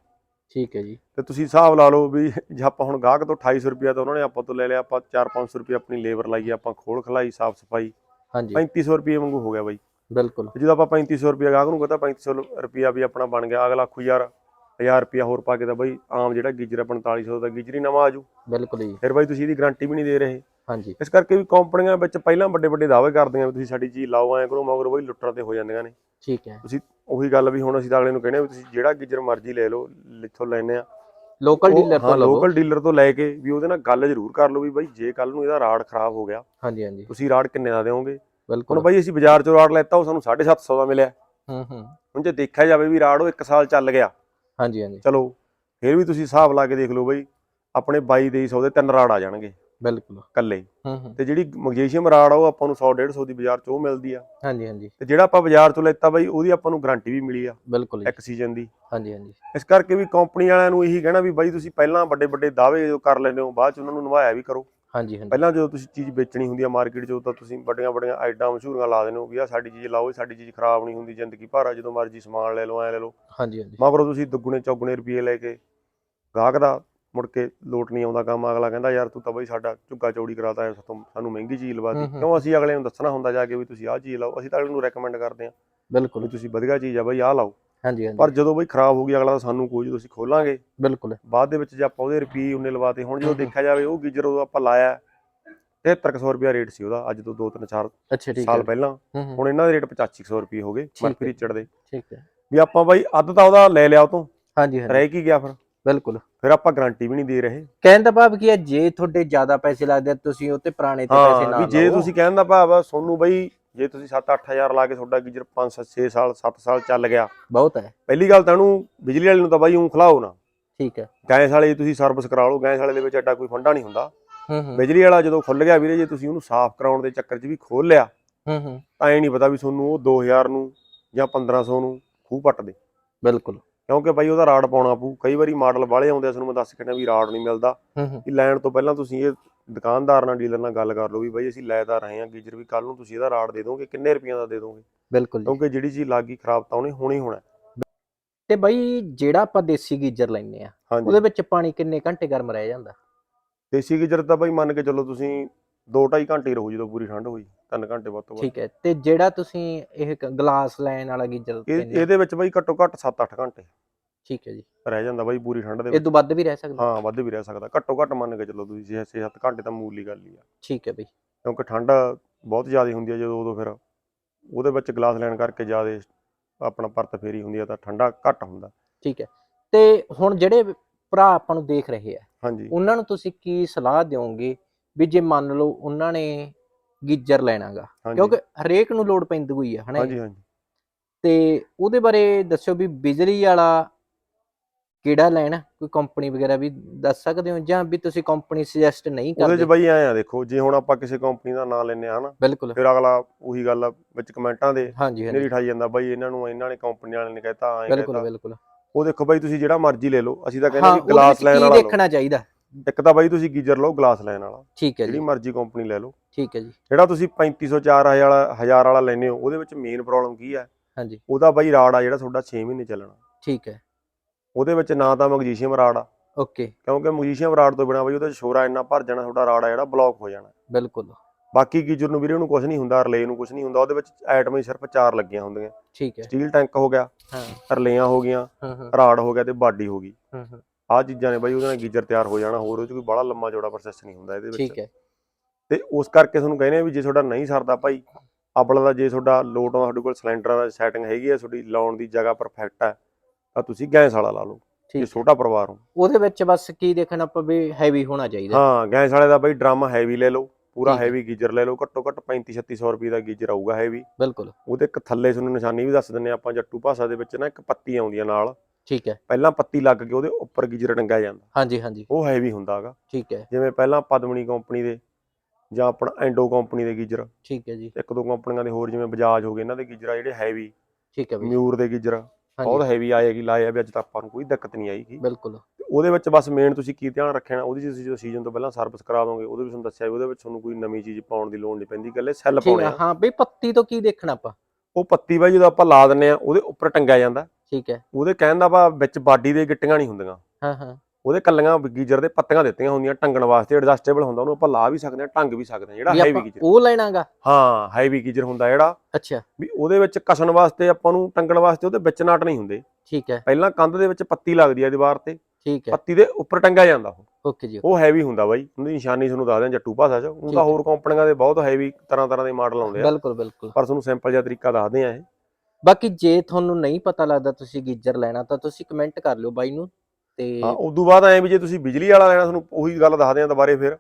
ਠੀਕ ਹੈ ਜੀ। ਤੇ ਤੁਸੀਂ ਹਿਸਾਬ ਲਾ ਲਓ ਵੀ ਜੇ ਆਪਾਂ ਹੁਣ ਗਾਹਕ ਤੋਂ 2800 ਰੁਪਇਆ ਤਾਂ ਉਹਨਾਂ ਨੇ ਆਪਾਂ ਤੋਂ ਲੈ ਲਿਆ ਆਪਾਂ 4-500 ਰੁਪਇਆ ਆਪਣੀ ਲੇਬਰ ਲਾਈਏ ਆਪਾਂ ਖੋਲ ਖਲਾਈ ਸਾਫ਼ ਸਫ਼ਾਈ। ਹਾਂਜੀ 3500 ਰੁਪਏ ਵਾਂਗੂ ਹੋ ਗਿਆ ਬਾਈ। ਬਿਲਕੁਲ। ਜਦੋਂ ਆਪਾਂ 3500 ਰੁਪਇਆ ਗਾਹਕ ਨੂੰ ਕਹਤਾ 3500 ਰੁਪਇਆ ਵੀ ਆਪਣਾ ਬਣ ਗਿਆ ਅਗਲਾ ਆਖੂ ਯਾਰ 1000 ਰੁਪਇਆ ਹੋਰ ਪਾ ਕੇ ਤਾਂ ਬਾਈ ਆਮ ਜਿਹੜਾ ਗੀਜਰ ਆ 4500 ਦਾ ਗੀਜਰ ਹੀ ਨਵਾਂ ਆਜੂ ਬਿਲਕੁਲ ਜੀ। ਫਿਰ ਬਾਈ ਤੁਸੀਂ ਇਹਦੀ ਗਾਰੰਟੀ ਵੀ ਨਹੀਂ ਦੇ ਰਹੇ। ਹਾਂਜੀ। ਇਸ ਕਰਕੇ ਵੀ ਕੰਪਨੀਆਂ ਵਿੱਚ ਪਹਿਲਾਂ ਵੱਡੇ ਵੱਡੇ ਦਾਅਵੇ ਕਰਦੀਆਂ ਵੀ ਤੁਸੀਂ ਸਾਡੀ ਚੀਜ਼ ਲਾਓ ਐਂ ਕਰੋ ਮਗਰ ਬਾਈ ਲੁੱਟਣ ਤੇ ਹੋ ਜਾਂਦੀਆਂ ਨੇ। ਠੀਕ ਹੈ। ਉਹੀ ਗੱਲ ਵੀ ਹੁਣ ਅਸੀਂ ਤਾਂ ਅਗਲੇ ਨੂੰ ਕਹਿੰਦੇ ਆ ਵੀ ਤੁਸੀਂ ਜਿਹੜਾ ਗੀਜਰ ਮਰਜ਼ੀ ਲੈ ਲਓ ਇੱਥੋਂ ਲੈਣੇ ਆ। ਲੋਕਲ ਡੀਲਰ ਤੋਂ ਲਵੋ। ਲੋਕਲ ਡੀਲਰ ਤੋਂ ਲੈ ਕੇ ਵੀ ਉਹਦੇ ਨਾਲ ਗੱਲ ਜ਼ਰੂਰ ਕਰ ਲਓ ਵੀ ਬਾਈ ਜੇ ਕੱਲ ਨੂੰ ਇਹਦਾ ਰਾਡ ਖਰਾਬ ਹੋ ਗਿਆ ਹਾਂਜੀ ਹਾਂਜੀ। ਤੁਸੀਂ ਰਾਡ ਕਿੰਨੇ ਦਾ ਦਿਓਗੇ? ਹੁਣ ਬਿਲਕੁਲ ਬਾਈ ਅਸੀਂ ਬਾਜ਼ਾਰ ਚੋਂ ਰਾਡ ਲੈਤਾ ਉਹ ਸਾਨੂੰ 750 ਦਾ ਮਿਲਿਆ। ਹੂੰ ਹੂੰ। ਹੁਣ ਜੇ ਦੇਖਿਆ ਜਾਵੇ ਵੀ ਰਾਡ ਉਹ 1 ਸਾਲ ਚੱਲ ਗਿਆ। ਹਾਂਜੀ ਹਾਂਜੀ। ਚਲੋ ਫਿਰ ਵੀ ਤੁਸੀਂ ਹਿਸਾਬ ਲਾ ਕੇ ਦੇਖ ਲਓ ਬਾਈ ਆਪਣੇ 22 2300 ਦੇ ਤਿੰਨ ਰਾਡ ਆ ਜਾਣਗੇ। ਬਿਲਕੁਲ। ਕੱਲੇ ਹੀ। ਹੂੰ ਹੂੰ। ਤੇ ਜਿਹੜੀ ਮੈਗਨੀਸ਼ੀਅਮ ਰਾਡ ਆ ਉਹ ਆਪਾਂ ਨੂੰ 100 150 ਦੀ ਬਾਜ਼ਾਰ ਚੋਂ ਉਹ ਮਿਲਦੀ ਆ। ਹਾਂਜੀ ਹਾਂਜੀ। ਤੇ ਜਿਹੜਾ ਆਪਾਂ ਬਾਜ਼ਾਰ ਚੋਂ ਲੈਤਾ ਬਾਈ ਉਹਦੀ ਆਪਾਂ ਨੂੰ ਗਾਰੰਟੀ ਵੀ ਮਿਲੀ ਆ ਬਿਲਕੁਲ ਇੱਕ ਸੀਜ਼ਨ ਦੀ। ਹਾਂਜੀ ਹਾਂਜੀ। ਇਸ ਕਰਕੇ ਵੀ ਕੰਪਨੀ ਵਾਲਿਆਂ ਨੂੰ ਇਹੀ ਕਹਿਣਾ ਵੀ ਬਾਈ ਤੁਸੀਂ ਪਹਿਲਾਂ ਵੱਡੇ ਵੱਡੇ ਦਾਅਵੇ ਜੋ ਕਰ ਲੈਂਦੇ ਹੋ ਬਾਅਦ ਚ ਉਹਨਾਂ ਨੂੰ ਨਿਭਾਇਆ ਵੀ ਕਰੋ। ਹਾਂਜੀ ਹਾਂਜੀ। ਪਹਿਲਾਂ ਜਦੋਂ ਤੁਸੀਂ ਚੀਜ਼ ਵੇਚਣੀ ਹੁੰਦੀ ਆ ਮਾਰਕੀਟ 'ਚ ਉਦੋਂ ਤੁਸੀਂ ਵੱਡੀਆਂ ਵੱਡੀਆਂ ਆਈਟਾਂ ਮਸ਼ਹੂਰੀਆਂ ਲਾ ਦਿੰਦੇ ਹੋ ਵੀ ਆ ਸਾਡੀ ਚੀਜ਼ ਲਾਓ ਇਹ ਸਾਡੀ ਚੀਜ਼ ਖਰਾਬ ਨਹੀਂ ਹੁੰਦੀ ਜ਼ਿੰਦਗੀ ਭਰ ਆ ਜਦੋਂ ਮਰਜ਼ੀ ਸਮਾਨ ਲੈ ਲਓ ਐ ਲੈ ਲਓ। ਹਾਂਜੀ ਹਾਂਜੀ। ਮਗਰੋਂ ਤੁਸੀਂ ਦੁੱਗਣੇ ਚੌਗਣੇ ਰੁਪਏ ਲੈ ਕੇ ਗਾਹਕ ਦਾ ਮੁੜ ਕੇ ਲੋਟ ਨਹੀਂ ਆਉਂਦਾ ਕੰਮ ਅਗਲਾ ਕਹਿੰਦਾ ਯਾਰ ਤੂੰ ਤਾਂ ਬਈ ਸਾਡਾ ਝੁੱਗਾ ਚੌੜੀ ਕਰਾਤਾ ਸਾਤੋਂ ਸਾਨੂੰ ਮਹਿੰਗੀ ਚੀਜ਼ ਲਵਾਤੀ। ਕਿਉਂ ਅਸੀਂ ਅਗਲੇ ਨੂੰ ਦੱਸਣਾ ਹੁੰਦਾ ਜਾ ਕੇ ਵੀ ਤੁਸੀਂ ਆਹ ਚੀਜ਼ ਲਾਓ? ਅਸੀਂ ਤਾਂ ਅਗਲੇ ਨੂੰ ਰეკਮੈਂਡ ਕਰਦੇ ਹਾਂ ਬਿਲਕੁਲ। ਤੁਸੀਂ ਵਧੀਆ ਚੀਜ਼ ਆ ਬਈ ਆਹ ਲਾਓ। ਹਾਂਜੀ ਹਾਂਜੀ। ਪਰ ਜਦੋਂ ਬਈ ਖਰਾਬ ਹੋ ਗਈ ਅਗਲਾ ਤਾਂ ਸਾਨੂੰ ਕੋਈ ਜਦੋਂ ਅਸੀਂ ਖੋਲਾਂਗੇ। ਬਿਲਕੁਲ। ਬਾਅਦ ਦੇ ਵਿੱਚ ਜੇ ਆਪਾਂ ਉਹਦੇ ਰੁਪਏ ਉਹਨੇ ਲਵਾਤੇ ਹੁਣ ਜਦੋਂ। ਦੇਖਿਆ ਜਾਵੇ ਉਹ ਗੀਜਰ ਉਦੋਂ ਆਪਾਂ ਲਾਇਆ 7300 ਰੁਪਿਆ ਰੇਟ ਸੀ ਉਹਦਾ ਅੱਜ ਤੋਂ 2-3 4 ਅੱਛਾ ਠੀਕ ਸਾਲ ਪਹਿਲਾਂ। ਹੁਣ ਇਹਨਾਂ ਦੇ ਰੇਟ 8500 ਰੁਪਏ ਹੋ ਗਏ। ਮਰਫੀ ਰਿਚੜ ਦੇ ਠੀਕ ਹੈ। ਵੀ ਆਪਾਂ ਬਾਈ ਅੱਧ ਤਾਂ ਉਹਦਾ ਲੈ ਲਿਆ ਉਹ ਤੋਂ। ਹਾਂਜੀ ਹਾਂਜੀ। ਰਹਿ ਕੀ ਗਿਆ ਫਿਰ? ਬਿਲਕੁਲ। ਫਿਰ ਆਪਾਂ ਗਾਰੰਟੀ ਵੀ ਨਹੀਂ ਦੇ ਰਹੇ। ਕਹਿਣ ਦਾ ਭਾਵ ਕੀ ਹੈ ਜੇ ਤੁਹਾਡੇ ਜ਼ਿਆਦਾ ਪੈਸੇ ਲੱਗਦੇ ਆ, ਤੁਸੀਂ ਉਹ ਤੇ ਪੁਰਾਣੇ ਤੇ ਪੈਸੇ ਹਾਂ ਨਾ ਵੀ ਜੇ ਲਾਓ। ਤੁਸੀਂ ਕਹਿਣ ਦਾ ਭਾਵ ਆ ਸੋਨੂੰ ਬਾਈ ਜੇ ਤੁਸੀਂ 7-8000 ਲਾ ਕੇ ਤੁਹਾਡਾ ਗੀਜਰ 5 6 ਸਾਲ 7 ਸਾਲ ਚੱਲ ਗਿਆ। ਬਹੁਤ ਹੈ। ਪਹਿਲੀ ਗੱਲ ਤਾਂ ਇਹਨੂੰ ਬਿਜਲੀ ਵਾਲੇ ਨੂੰ ਤਾਂ ਬਾਈ ਉਂ ਖਲਾਓ ਨਾ। ਠੀਕ ਹੈ। ਗੈਸ ਵਾਲੇ ਦੀ ਤੁਸੀਂ ਸਰਵਿਸ ਕਰਾ ਲਓ ਗੈਸ ਵਾਲੇ ਦੇ ਵਿੱਚ ਐਡਾ ਕੋਈ ਫੰਡਾ ਨਹੀਂ ਹੁੰਦਾ। ਹੂੰ ਹੂੰ। ਬਿਜਲੀ ਵਾਲਾ ਜਦੋਂ ਖੁੱਲ ਗਿਆ ਵੀਰੇ ਜੇ ਤੁਸੀਂ ਉਹਨੂੰ ਸਾਫ਼ ਕਰਾਉਣ ਦੇ ਚੱਕਰ 'ਚ ਵੀ ਖੋਲ ਲਿਆ ਹੂੰ ਹੂੰ। ਤਾਂ ਐ ਨਹੀਂ ਪਤਾ ਵੀ ਤੁਹਾਨੂੰ ਉਹ 2000 ਨੂੰ ਜਾਂ 1500 ਨੂੰ ਖੂਹ ਪੱਟ ਦੇ। ਬਿਲਕੁਲ। ਕਿਉਂਕਿ ਬਾਈ ਉਹਦਾ ਰਾਡ ਪਾਉਣਾ ਪਊ। ਕਈ ਵਾਰੀ ਮਾਡਲ ਵਾਲੇ ਆਉਂਦੇ ਆ ਮੈਂ ਦੱਸ ਕਿੰਨਾ ਵੀ ਰਾਡ ਨਹੀਂ ਮਿਲਦਾ। ਵੀ ਲੈਣ ਤੋਂ ਪਹਿਲਾਂ ਤੁਸੀਂ ਇਹ ਦੁਕਾਨਦਾਰ ਨਾਲ ਡੀਲਰ ਨਾਲ ਗੱਲ ਕਰ ਲਓ ਵੀ ਬਾਈ ਅਸੀਂ ਲੈ ਤਾਂ ਰਹੇ ਹਾਂ ਗੀਜਰ ਵੀ ਕੱਲ ਨੂੰ ਤੁਸੀਂ ਇਹਦਾ ਰਾਡ ਦੇ ਦੋਗੇ ਕਿੰਨੇ ਰੁਪਈਆਂ ਦਾ ਦੇ ਦੋਗੇ? ਬਿਲਕੁਲ ਕਿਉਂਕਿ ਜਿਹੜੀ ਚੀਜ਼ ਲੱਗੀ ਖਰਾਬ ਤਾਂ ਉਹਨੇ ਹੋਣੀ ਹੋਣਾ। ਤੇ ਬਈ ਜਿਹੜਾ ਆਪਾਂ ਦੇਸੀ ਗੀਜ਼ਰ ਲੈਨੇ ਆ ਉਹਦੇ ਵਿੱਚ ਪਾਣੀ ਕਿੰਨੇ ਘੰਟੇ ਗਰਮ ਰਹਿ ਜਾਂਦਾ? ਦੇਸੀ ਗੀਜਰ ਤਾਂ ਬਾਈ ਮੰਨ ਕੇ ਚੱਲੋ ਤੁਸੀਂ 2.5 ਘੰਟੇ ਰਹੂ ਜਦੋਂ ਪੂਰੀ ਠੰਡ ਹੋਈ 3 ਘੰਟੇ ਵੱਧ ਤੋਂ ਵੱਧ। ਠੀਕ ਹੈ ਤੇ ਜਿਹੜਾ ਤੁਸੀਂ ਇਹ ਕ- ਗਲਾਸ ਲੈਣ ਵਾਲਾ ਗੀਜ਼ਰ ਇਹਦੇ ਵਿੱਚ ਬਾਈ ਘੱਟੋ ਘੱਟ 7-8 ਘੰਟੇ। ਠੀਕ ਹੈ ਜੀ। ਰਹਿ ਜਾਂਦਾ ਬਾਈ ਪੂਰੀ ਠੰਡ ਦੇ ਇਹ ਵਿੱਚ ਤੋਂ ਵੱਧ ਵੀ ਰਹਿ ਸਕਦਾ। ਹਾਂ ਵੱਧ ਵੀ ਰਹਿ ਸਕਦਾ। ਘੱਟੋ ਘੱਟ ਮੰਨ ਕੇ ਚੱਲੋ ਤੁਸੀਂ 6-7 ਘੰਟੇ ਤਾਂ ਮੂਲੀ ਗੱਲ ਹੀ ਆ। ਠੀਕ ਹੈ ਬਈ। ਕਿਉਂਕਿ ਠੰਡ ਬਹੁਤ ਜ਼ਿਆਦਾ ਹੁੰਦੀ ਹੈ ਜਦੋਂ ਉਦੋਂ ਫਿਰ ਉਹਦੇ ਵਿੱਚ ਗਲਾਸ ਲੈਣ ਕਰਕੇ ਜ਼ਿਆਦਾ ਆਪਣਾ ਪਰਤ ਫੇਰੀ ਹੁੰਦੀ ਹੈ ਤਾਂ ਠੰਡਾ ਘੱਟ ਹੁੰਦਾ। ਠੀਕ ਹੈ। ਤੇ ਹੁਣ ਜਿਹੜੇ ਭਰਾ ਆਪਾਂ ਨੂੰ ਦੇਖ ਰਹੇ ਆ ਹਾਂਜੀ। ਉਹਨਾਂ ਨੂੰ ਤੁਸੀਂ ਕੀ ਸਲਾਹ ਦਿਓਗੇ ਵੀ ਜੇ ਮੰਨ ਲਓ ਉਹਨਾਂ ਨੇ ਗੀਜਰ ਲੈਣਾਗਾ? ਹਾਂਜੀ। ਕਿਉਂਕਿ ਹਰੇਕ ਨੂੰ ਲੋਡ ਪੈਂਦੀ ਹੋਈ ਆ ਹਨਾ ਹਾਂਜੀ ਹਾਂਜੀ। ਤੇ ਉਹਦੇ ਬਾਰੇ ਦੱਸਿਓ ਵੀ ਬਿਜਲੀ ਵਾਲਾ ਕਿਹੜਾ ਲੈਣਾ? ਕੋਈ ਕੰਪਨੀ ਵਗੈਰਾ ਵੀ ਦੱਸ ਸਕਦੇ ਹੋ ਜਾਂ ਵੀ ਤੁਸੀਂ ਕੰਪਨੀ ਸੁਜੈਸਟ ਨਹੀਂ ਉਹਦੇ 'ਚ ਬਈ ਐਂ ਆ ਦੇਖੋ ਜੇ ਹੁਣ ਆਪਾਂ ਕਿਸੇ ਕੰਪਨੀ ਦਾ ਨਾਮ ਲੈਨੇ ਆ ਹਨਾ? ਬਿਲਕੁਲ। ਫਿਰ ਅਗਲਾ ਉਹੀ ਗੱਲ ਆ ਵਿੱਚ ਕਮੈਂਟਾਂ ਦੇ ਹਾਂਜੀ ਨੇਰੀ ਠਾਈ ਜਾਂਦਾ ਬਾਈ ਇਹਨਾਂ ਨੂੰ ਇਹਨਾਂ ਨੇ ਕੰਪਨੀ ਵਾਲਿਆਂ ਨੇ ਕਹਿਤਾ ਐਂ ਬਿਲਕੁਲ ਕਹਿਤਾ। ਬਿਲਕੁਲ ਉਹ ਦੇਖੋ ਬਾਈ ਤੁਸੀਂ ਜਿਹੜਾ ਮਰਜ਼ੀ ਲੈ ਲਓ ਅਸੀਂ ਤਾਂ ਹਾਂ ਕਹਿੰਦੇ ਵੀ ਉਹਦੇ ਗਲਾਸ ਲੈਣ ਕੀ ਵਾਲਾ ਲਓ। ਦੇਖਣਾ ਚਾਹੀਦਾ? ਇੱਕ ਤਾਂ ਬਾਈ ਤੁਸੀਂ ਗੀਜ਼ਰ ਲਓ ਗਲਾਸ ਲੈਣ ਵਾਲਾ। ਠੀਕ ਹੈ ਜਿਹੜੀ ਜੀ ਮਰਜ਼ੀ ਕੰਪਨੀ ਲੈ ਲਓ। ਠੀਕ ਹੈ ਜੀ। ਜਿਹੜਾ ਤੁਸੀਂ 3500 4000 ਵਾਲਾ 1000 ਵਾਲਾ ਲੈਨੇ ਹੋ ਉਹਦੇ ਵਿੱਚ ਮੇਨ ਪ੍ਰੋਬਲਮ ਕੀ ਹੈ ਹਾਂਜੀ। ਉਹਦਾ ਬਾਈ ਰਾਡ ਆ ਜਿਹੜਾ ਤੁਹਾਡਾ 6 ਮਹੀਨੇ ਚੱਲਣਾ। ਠੀਕ ਹੈ। ਉਹਦੇ ਵਿੱਚ ਨਾ ਤਾਂ ਮੈਗਨੀਸ਼ੀਅਮ ਰਾਡ ਆ। ਓਕੇ। ਕਿਉਂਕਿ ਮੈਗਨੀਸ਼ੀਅਮ ਰਾਡ ਤੋਂ ਬਿਨਾ ਬਾਈ ਉਹਦਾ ਸ਼ੋਰਾ ਇੰਨਾ ਭਰ ਜਾਣਾ ਤੁਹਾਡਾ ਰਾਡ ਆ ਜਿਹੜਾ ਬਲੌਕ ਹੋ ਜਾਣਾ। ਬਿਲਕੁਲ। ਬਾਕੀ ਗੀਜ਼ਰ ਨੂੰ ਵੀਰੇ ਉਹਨੂੰ ਕੁਝ ਨਹੀਂ ਹੁੰਦਾ ਰਿਲੇ ਨੂੰ ਕੁਝ ਨਹੀਂ ਹੁੰਦਾ ਉਹਦੇ ਵਿੱਚ ਐਟਮਾਂ ਹੀ ਸਿਰਫ ਚਾਰ ਲੱਗੀਆਂ ਹੁੰਦੀਆਂ। ਠੀਕ ਹੈ। ਸਟੀਲ ਟੈਂਕ ਹੋ ਗਿਆ ਹਾਂ। ਰਲੇਆਂ ਹੋ ਗਈਆਂ ਰਾਡ ਹੋ। ਗਿਆ ਤੇ ਬਾਡੀ ਹੋ ਗਈ। ਹਾਂ, ਹਾਂ। ਆਹ ਚੀਜ਼ਾਂ ਨੇ ਬਾਈ ਉਹਦੇ ਨਾਲ ਗੀਜ਼ਰ ਤਿਆਰ ਹੋ ਜਾਣਾ ਹੋਰ ਉਹ ਚ ਕੋਈ ਬੜਾ ਲੰਮਾ ਚੌੜਾ ਪ੍ਰੋਸੈਸ ਨਹੀਂ ਹੁੰਦਾ ਇਹਦੇ ਵਿੱਚ। ਠੀਕ ਹੈ। ਤੇ ਉਸ ਕਰਕੇ ਤੁਹਾਨੂੰ ਕਹਿੰਦੇ ਆ ਵੀ ਜੇ ਤੁਹਾਡਾ ਨਹੀਂ ਸਰਦਾ ਭਾਈ ਆਪਣਾ ਦਾ ਜੇ ਤੁਹਾਡਾ ਲੋਡ ਆ ਤੁਹਾਡੇ ਕੋਲ ਸਿਲੰਡਰਾਂ ਦਾ ਸੈਟਿੰਗ ਹੈਗੀ ਹੈ ਤੁਹਾਡੀ ਲਾਉਣ ਦੀ ਜਗ੍ਹਾ ਪਰਫੈਕਟ ਹੈ ਤਾਂ ਤੁਸੀਂ ਗੈਸ ਵਾਲਾ ਲਾ ਲਓ ਜੇ ਠੀਕ। ਛੋਟਾ ਪਰਿਵਾਰ ਹੋ। ਉਹਦੇ ਵਿੱਚ ਬਸ ਕੀ ਦੇਖਣਾ ਆਪਾਂ ਵੀ ਹੈਵੀ ਹੋਣਾ ਚਾਹੀਦਾ। ਹਾਂ ਗੈਸ ਵਾਲੇ ਦਾ ਬਾਈ ਡਰਮ ਹੈਵੀ ਲੈ ਲਓ ਪੂਰਾ ਠੀਕ ਹੈ। ਹੈਵੀ ਗੀਜ਼ਰ ਲੈ ਲਓ ਘੱਟੋ ਘੱਟ 35 3600 ਰੁਪਏ ਦਾ ਗੀਜ਼ਰ ਆਊਗਾ ਹੈਵੀ ਬਿਲਕੁਲ। ਉਹਦੇ ਇੱਕ ਥੱਲੇ ਤੁਹਾਨੂੰ ਨਿਸ਼ਾਨੀ ਵੀ ਦੱਸ ਦਿੰਨੇ ਆ ਆਪਾਂ ਜੱਟੂ ਭਾਸ਼ਾ ਦੇ ਵਿੱਚ ਨਾ ਇੱਕ ਪੱਤੀ ਆਉਂਦੀ ਆ ਨਾਲ। ਠੀਕ ਹੈ। ਪਹਿਲਾਂ ਪੱਤੀ ਲੱਗ ਕੇ ਉਹਦੇ ਉੱਪਰ ਗੀਜ਼ਰ ਟੰਗਿਆ ਜਾਂਦਾ। ਹਾਂਜੀ ਹਾਂਜੀ। ਉਹ ਹੈਵੀ ਹੁੰਦਾ ਹੈਗਾ ਠੀਕ ਹੈ। ਜਿਵੇਂ ਪਹਿਲਾਂ ਪਦਮਣੀ ਕੰਪਨੀ ਦੇ ਜਾਂ ਆਪਣਾ ਐਂਡੋ ਕੰਪਨੀ ਦੇ ਗੀਜ਼ਰ। ਠੀਕ ਹੈ ਜੀ। ਇੱਕ ਦੋ ਕੰਪਨੀਆਂ ਦੇ ਹੋਰ ਜਿਵੇਂ ਬਜਾਜ ਹੋ ਗਏ ਇਹਨਾਂ ਦੇ ਗੀਜ਼ਰ ਆ ਜਿਹੜੇ ਹੈਵੀ ਠੀਕ ਹੈ ਵੀ ਮਿਊਰ ਦੇ ਗੀਜ਼ਰ। ਬਹੁਤ ਹੈਵੀ ਆਏਗੀ ਲਾਏ ਆ ਵੀ ਅੱਜ ਤੱਕ ਆਪਾਂ ਨੂੰ ਕੋਈ ਦਿੱਕਤ ਨਹੀਂ ਆਈਗੀ। ਬਿਲਕੁਲ। ਉਹਦੇ ਵਿੱਚ ਬਸ ਮੇਨ ਤੁਸੀਂ ਕੀ ਧਿਆਨ ਰੱਖਣਾ ਉਹਦੀ ਤੁਸੀਂ ਜਦੋਂ ਸੀਜ਼ਨ ਤੋਂ ਪਹਿਲਾਂ ਸਰਵਿਸ ਕਰਾ ਦੋਗੇ ਉਹਦੇ ਵਿੱਚ ਤੁਹਾਨੂੰ ਦੱਸਿਆ ਵੀ ਉਹਦੇ ਵਿੱਚ ਤੁਹਾਨੂੰ ਕੋਈ ਨਵੀਂ ਚੀਜ਼ ਪਾਉਣ ਦੀ ਲੋੜ ਨਹੀਂ ਪੈਂਦੀ ਇਕੱਲੇ ਸੈੱਲ ਪਾਉਣੇ ਹੈ ਆ। ਹਾਂ ਬਈ ਪੱਤੀ ਤੋਂ ਕੀ ਦੇਖਣਾ ਆਪਾਂ? ਉਹ ਪੱਤੀ ਬਾਈ ਜਦੋਂ ਆਪਾਂ ਲਾ ਦਿੰਨੇ ਆ ਉਹਦੇ ਉੱਪਰ ਟੰਗਿਆ ਜਾਂਦਾ। ਠੀਕ ਹੈ। ਉਹਦੇ ਕਹਿਣ ਦਾ ਵਾ ਵਿੱਚ ਬਾਡੀ ਦੇ ਗਿੱਟੀਆਂ ਨਹੀਂ ਹੁੰਦੀਆਂ। ਹਾਂ ਹਾਂ। ਉਹਦੇ ਕੱਲੀਆਂ ਗੀਜ਼ਰ ਦੇ ਪੱਤੀਆਂ ਦਿੱਤੀਆਂ ਹੁੰਦੀਆਂ ਟੰਗਣ ਵਾਸਤੇ ਐਡਜਸਟੇਬਲ ਹੁੰਦਾ ਉਹਨੂੰ ਆਪਾਂ ਲਾ ਵੀ ਸਕਦੇ ਆ ਟੰਗ ਵੀ ਸਕਦੇ ਆ ਜਿਹੜਾ ਹੈਵੀ ਗੀਜ਼ਰ ਉਹ ਲੈਣਾਗਾ? ਹਾਂ ਹੈਵੀ ਗੀਜ਼ਰ ਹੁੰਦਾ ਜਿਹੜਾ। ਅੱਛਾ। ਵੀ ਉਹਦੇ ਵਿੱਚ ਕਸਣ ਵਾਸਤੇ ਆਪਾਂ ਨੂੰ ਟੰਗਣ ਵਾਸਤੇ ਉਹਦੇ ਵਿੱਚ ਨਾਟ ਨਹੀਂ ਹੁੰਦੇ। ਠੀਕ ਹੈ। ਪਹਿਲਾਂ ਕੰਧ ਦੇ ਵਿੱਚ ਪੱਤੀ ਲੱਗਦੀ ਆ ਦੀਵਾਰ ਤੇ। ਠੀਕ ਹੈ। ਪੱਤੀ ਦੇ ਉੱਪਰ ਟੰਗਿਆ ਜਾਂਦਾ ਉਹ। ਓਕੇ ਜੀ। ਉਹ ਹੈਵੀ ਹੁੰਦਾ ਬਾਈ। ਉਹਦੀ ਨਿਸ਼ਾਨੀ ਤੁਹਾਨੂੰ ਦੱਸਦੇ ਆ ਜੱਟੂ ਭਾਸ਼ਾ 'ਚ। ਉਹ ਤਾਂ। ਹੋਰ ਕੰਪਨੀਆਂ ਦੇ ਬਹੁਤ ਹੈਵੀ ਤਰ੍ਹਾਂ ਤਰ੍ਹਾਂ ਦੇ ਮਾਡਲ ਆਉਂਦੇ ਆ। ਬਿਲਕੁਲ ਬਿਲਕੁਲ। ਪਰ ਤੁਹਾਨੂੰ ਸਿੰਪਲ ਜਿਹਾ ਤਰੀਕਾ ਦੱਸਦੇ ਆ ਇਹ। ਬਾਕੀ ਜੇ ਤੁਹਾਨੂੰ ਨਹੀਂ ਪਤਾ ਲੱਗਦਾ ਤੁਸੀਂ ਗੀਜਰ ਲੈਣਾ ਤਾਂ ਤੁਸੀਂ ਕਮੈਂਟ ਕਰ ਲਿਓ ਬਾਈ ਨੂੰ। ਤੇ ਹਾਂ ਉਸ ਤੋਂ ਬਾਅਦ ਐ ਵੀ ਜੇ ਤੁਸੀਂ ਬਿਜਲੀ ਵਾਲਾ ਲੈਣਾ ਤੁਹਾਨੂੰ ਉਹੀ ਗੱਲ ਦੱਸਦੇ ਆ ਦੁਬਾਰੇ ਫਿਰ।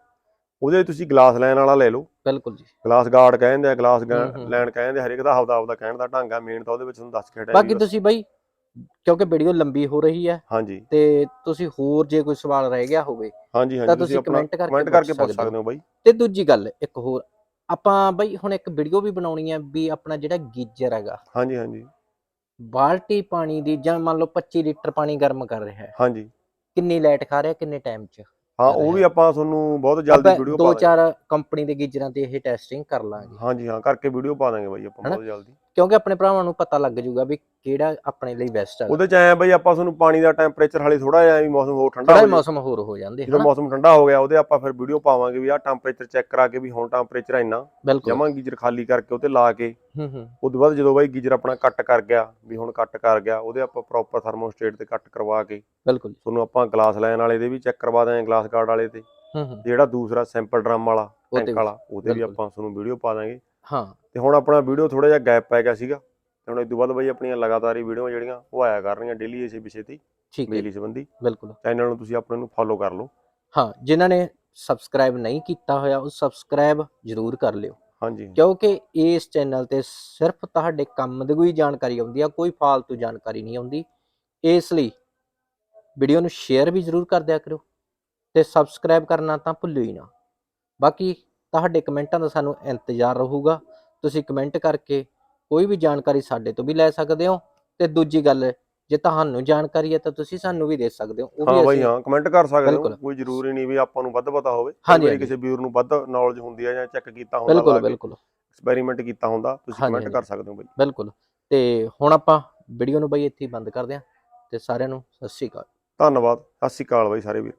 ਉਹਦੇ ਤੁਸੀਂ ਗਲਾਸ ਲੈਣ ਵਾਲਾ ਲੈ ਲਓ। ਬਿਲਕੁਲ ਜੀ। ਗਲਾਸ ਗਾਰਡ ਕਹਿੰਦੇ ਆ ਗਲਾਸ। ਲੈਣ ਕਹਿੰਦੇ ਹਰੇਕ ਦਾ ਆਪਦਾ ਆਪਦਾ ਕਹਿਣ ਦਾ ਢੰਗ ਆ ਮੇਨ ਤਾਂ ਉਹਦੇ ਵਿੱਚ ਤੁਹਾਨੂੰ ਦੱਸ ਕੇ ਹਟਿਆ ਬਾਕੀ। ਤੁਸੀਂ ਬਾਈ ਕਿਉਂਕਿ ਵੀਡੀਓ ਲੰਬੀ ਹੋ ਰਹੀ ਹੈ ਹਾਂਜੀ। ਤੇ ਤੁਸੀਂ ਹੋਰ ਜੇ ਕੋਈ ਸਵਾਲ ਰਹਿ ਗਿਆ ਹੋਵੇ ਹਾਂਜੀ ਤਾਂ ਹਾਂਜੀ ਤੁਸੀਂ ਤੁਸੀਂ ਆਪਣਾ comment ਕਰਕੇ ਕਮੈਂਟ ਕਰਕੇ ਪੁੱਛ। ਸਕਦੇ ਹੋ। ਬਾਈ। ਤੇ ਦੂਜੀ ਗੱਲ ਇੱਕ ਹੋਰ ਆਪਾਂ ਬਾਈ ਹੁਣ ਇੱਕ ਵੀਡੀਓ ਵੀ ਬਣਾਉਣੀ ਹੈ ਵੀ ਆਪਣਾ ਜਿਹੜਾ ਗੀਜਰ ਹੈਗਾ। ਹਾਂਜੀ ਹਾਂਜੀ। ਬਾਲਟੀ ਪਾਣੀ ਦੀ ਜਾਂ ਮੰਨ ਲਓ 25 ਲੀਟਰ ਪਾਣੀ ਗਰਮ ਕਰ ਰਿਹਾ ਹੈ। ਹਾਂਜੀ। ਕਿੰਨੀ ਲਾਈਟ ਖਾ ਰਿਹਾ ਕਿੰਨੇ ਟਾਈਮ 'ਚ? ਹਾਂ ਉਹ ਵੀ ਆਪਾਂ ਤੁਹਾਨੂੰ ਬਹੁਤ ਜਲਦੀ ਵੀਡੀਓ ਦੋ ਪਾ ਦਾਂਗੇ। ਚਾਰ ਕੰਪਨੀ ਦੇ ਗੀਜਰਾਂ ਤੇ ਇਹ ਟੈਸਟਿੰਗ ਕਰ ਲਾਂਗੇ। ਹਾਂਜੀ ਹਾਂ ਕਰਕੇ ਵੀਡੀਓ ਪਾ ਦਾਂਗੇ ਬਾਈ ਆਪਾਂ? ਬਹੁਤ ਜਲਦੀ। ਕਿਉਂਕਿ ਆਪਣੇ ਭਰਾਵਾਂ ਨੂੰ ਪਤਾ ਲੱਗ ਜਾਊਗਾ ਵੀ ਕਿਹੜਾ ਆਪਣੇ ਲਈ ਬੈਸਟ ਹੈ ਉਹਦੇ ਚ ਐ ਬਈ ਆਪਾਂ ਤੁਹਾਨੂੰ ਪਾਣੀ ਦਾ ਟੈਂਪਰੇਚਰ ਹਾਲੇ ਥੋੜਾ ਜਿਹਾ ਵੀ ਮੌਸਮ ਹੋਰ ਠੰਡਾ ਥੋੜਾ ਹੋ ਜਾਏ। ਮੌਸਮ ਹੋਰ ਹੋ ਜਾਂਦੇ ਜਦੋਂ ਮੌਸਮ ਠੰਡਾ ਹੋ ਗਿਆ ਉਹਦੇ ਆਪਾਂ ਫਿਰ ਵੀਡੀਓ ਪਾਵਾਂਗੇ ਵੀ ਆਹ ਟੈਂਪਰੇਚਰ ਚੈੱਕ ਕਰਾ ਕੇ ਵੀ ਹੁਣ ਟੈਂਪਰੇਚਰ ਇੰਨਾ। ਜਮਾਂ ਗੀਜ਼ਰ ਖਾਲੀ ਕਰਕੇ ਉਹਤੇ ਲਾ ਕੇ ਹੂੰ ਹੂੰ। ਉਸ ਤੋਂ ਬਾਅਦ ਜਦੋਂ ਬਾਈ ਗੀਜ਼ਰ ਆਪਣਾ ਕੱਟ ਕਰ ਗਿਆ ਵੀ ਹੁਣ ਕੱਟ ਕਰ ਗਿਆ ਉਹਦੇ ਆਪਾਂ ਪ੍ਰੋਪਰ ਥਰਮੋਸਟੇਟ ਤੇ ਕੱਟ ਕਰਵਾ ਕੇ ਬਿਲਕੁਲ। ਤੁਹਾਨੂੰ ਆਪਾਂ ਗਲਾਸ ਲੈਣ ਵਾਲੇ ਦੇ ਵੀ ਚੈੱਕ ਕਰਵਾ ਦਾਂਗੇ ਗਲਾਸ ਗਾਰਡ ਵਾਲੇ ਤੇ। ਹੂੰ ਹੂੰ। ਜਿਹੜਾ ਦੂਸਰਾ ਸਿੰਪਲ ਡਰਮ ਵਾਲਾ ਟੈਂਕ। ਵਾਲਾ ਉਹਦੇ ਵੀ। ਆਪਾਂ ਤੁਹਾਨੂੰ ਵੀਡੀਓ ਪਾ ਦਾਂਗੇ ਹਾਂ। ਤੇ ਹੁਣ ਆਪਣਾ ਵੀਡੀਓ ਥੋੜਾ ਜਿਹਾ ਗੈਪ ਪੈ ਗਿਆ ਸੀਗਾ ਤੇ ਹੁਣ ਇਸ ਤੋਂ ਬਾਅਦ ਬਾਈ ਆਪਣੀਆਂ ਲਗਾਤਾਰ ਵੀਡੀਓ ਜਿਹੜੀਆਂ ਉਹ ਆਇਆ ਕਰਨਗੀਆਂ ਡੇਲੀ ਇਸੇ ਵਿਸ਼ੇ ਤੇ ਠੀਕ ਹੈ ਬਿਜਲੀ ਸੰਬੰਧੀ। ਬਿਲਕੁਲ। ਚੈਨਲ ਨੂੰ ਤੁਸੀਂ ਆਪਣੇ ਨੂੰ ਫੋਲੋ ਕਰ ਲਓ। ਹਾਂ ਜਿਨ੍ਹਾਂ ਨੇ ਸਬਸਕ੍ਰਾਈਬ ਨਹੀਂ ਕੀਤਾ ਹੋਇਆ ਉਹ ਸਬਸਕ੍ਰਾਈਬ ਜ਼ਰੂਰ ਕਰ ਲਿਓ। ਹਾਂਜੀ ਹਾਂਜੀ। ਕਿਉਂਕਿ ਇਸ ਚੈਨਲ ਤੇ ਸਿਰਫ ਤੁਹਾਡੇ ਕੰਮ ਦੀ ਕੋਈ ਜਾਣਕਾਰੀ ਆਉਂਦੀ ਆ ਕੋਈ ਫਾਲਤੂ ਜਾਣਕਾਰੀ ਨਹੀਂ ਆਉਂਦੀ। ਇਸ ਲਈ ਵੀਡੀਓ ਨੂੰ ਸ਼ੇਅਰ ਵੀ ਜ਼ਰੂਰ ਕਰ ਦਿਆ ਕਰੋ ਤੇ ਸਬਸਕ੍ਰਾਈਬ ਕਰਨਾ ਤਾਂ ਭੁੱਲਿਓ ਹੀ ਨਾ। ਬਾਕੀ ਤੁਹਾਡੇ ਕਮੈਂਟਾਂ ਦਾ ਸਾਨੂੰ ਇੰਤਜ਼ਾਰ ਰਹੂਗਾ। ਤੁਸੀਂ ਕਮੈਂਟ ਕਰਕੇ ਕੋਈ ਵੀ ਜਾਣਕਾਰੀ ਸਾਡੇ ਤੋਂ ਵੀ ਲੈ ਸਕਦੇ ਹੋ ਤੇ ਦੂਜੀ ਗੱਲ ਜੇ ਤੁਹਾਨੂੰ ਜਾਣਕਾਰੀ ਹੈ ਤਾਂ ਤੁਸੀਂ ਸਾਨੂੰ ਵੀ ਦੇ ਸਕਦੇ ਹੋ ਉਹ ਹਾਂ ਵੀ ਬਾਈ ਅਸੀਂ ਹਾਂ ਕਮੈਂਟ ਕਰ ਸਕਦੇ ਹੋ। ਕੋਈ ਜ਼ਰੂਰੀ ਨਹੀਂ ਵੀ ਆਪਾਂ ਨੂੰ ਵੱਧ ਪਤਾ ਹੋਵੇ। ਹਾਂਜੀ। ਕਿਸੇ ਵੀਰ ਨੂੰ ਵੱਧ ਨੌਲੇਜ ਹੁੰਦੀ ਹੈ ਜਾਂ ਚੈੱਕ ਕੀਤਾ ਹੁੰਦਾ ਬਿਲਕੁਲ ਬਿਲਕੁਲ। ਐਕਸਪੈਰੀਮੈਂਟ ਕੀਤਾ ਹੁੰਦਾ ਤੁਸੀਂ ਕਮੈਂਟ। ਕਰ ਸਕਦੇ ਹੋ ਬਾਈ। ਬਿਲਕੁਲ। ਤੇ ਹੁਣ ਆਪਾਂ ਵੀਡੀਓ ਨੂੰ ਬਈ ਇੱਥੇ ਹੀ ਬੰਦ ਕਰਦੇ ਹਾਂ। ਤੇ ਸਾਰਿਆਂ ਨੂੰ ਸਤਿ ਸ਼੍ਰੀ ਅਕਾਲ। ਧੰਨਵਾਦ। ਸਤਿ ਸ਼੍ਰੀ ਅਕਾਲ ਬਾਈ ਸਾਰੇ ਵੀਰ।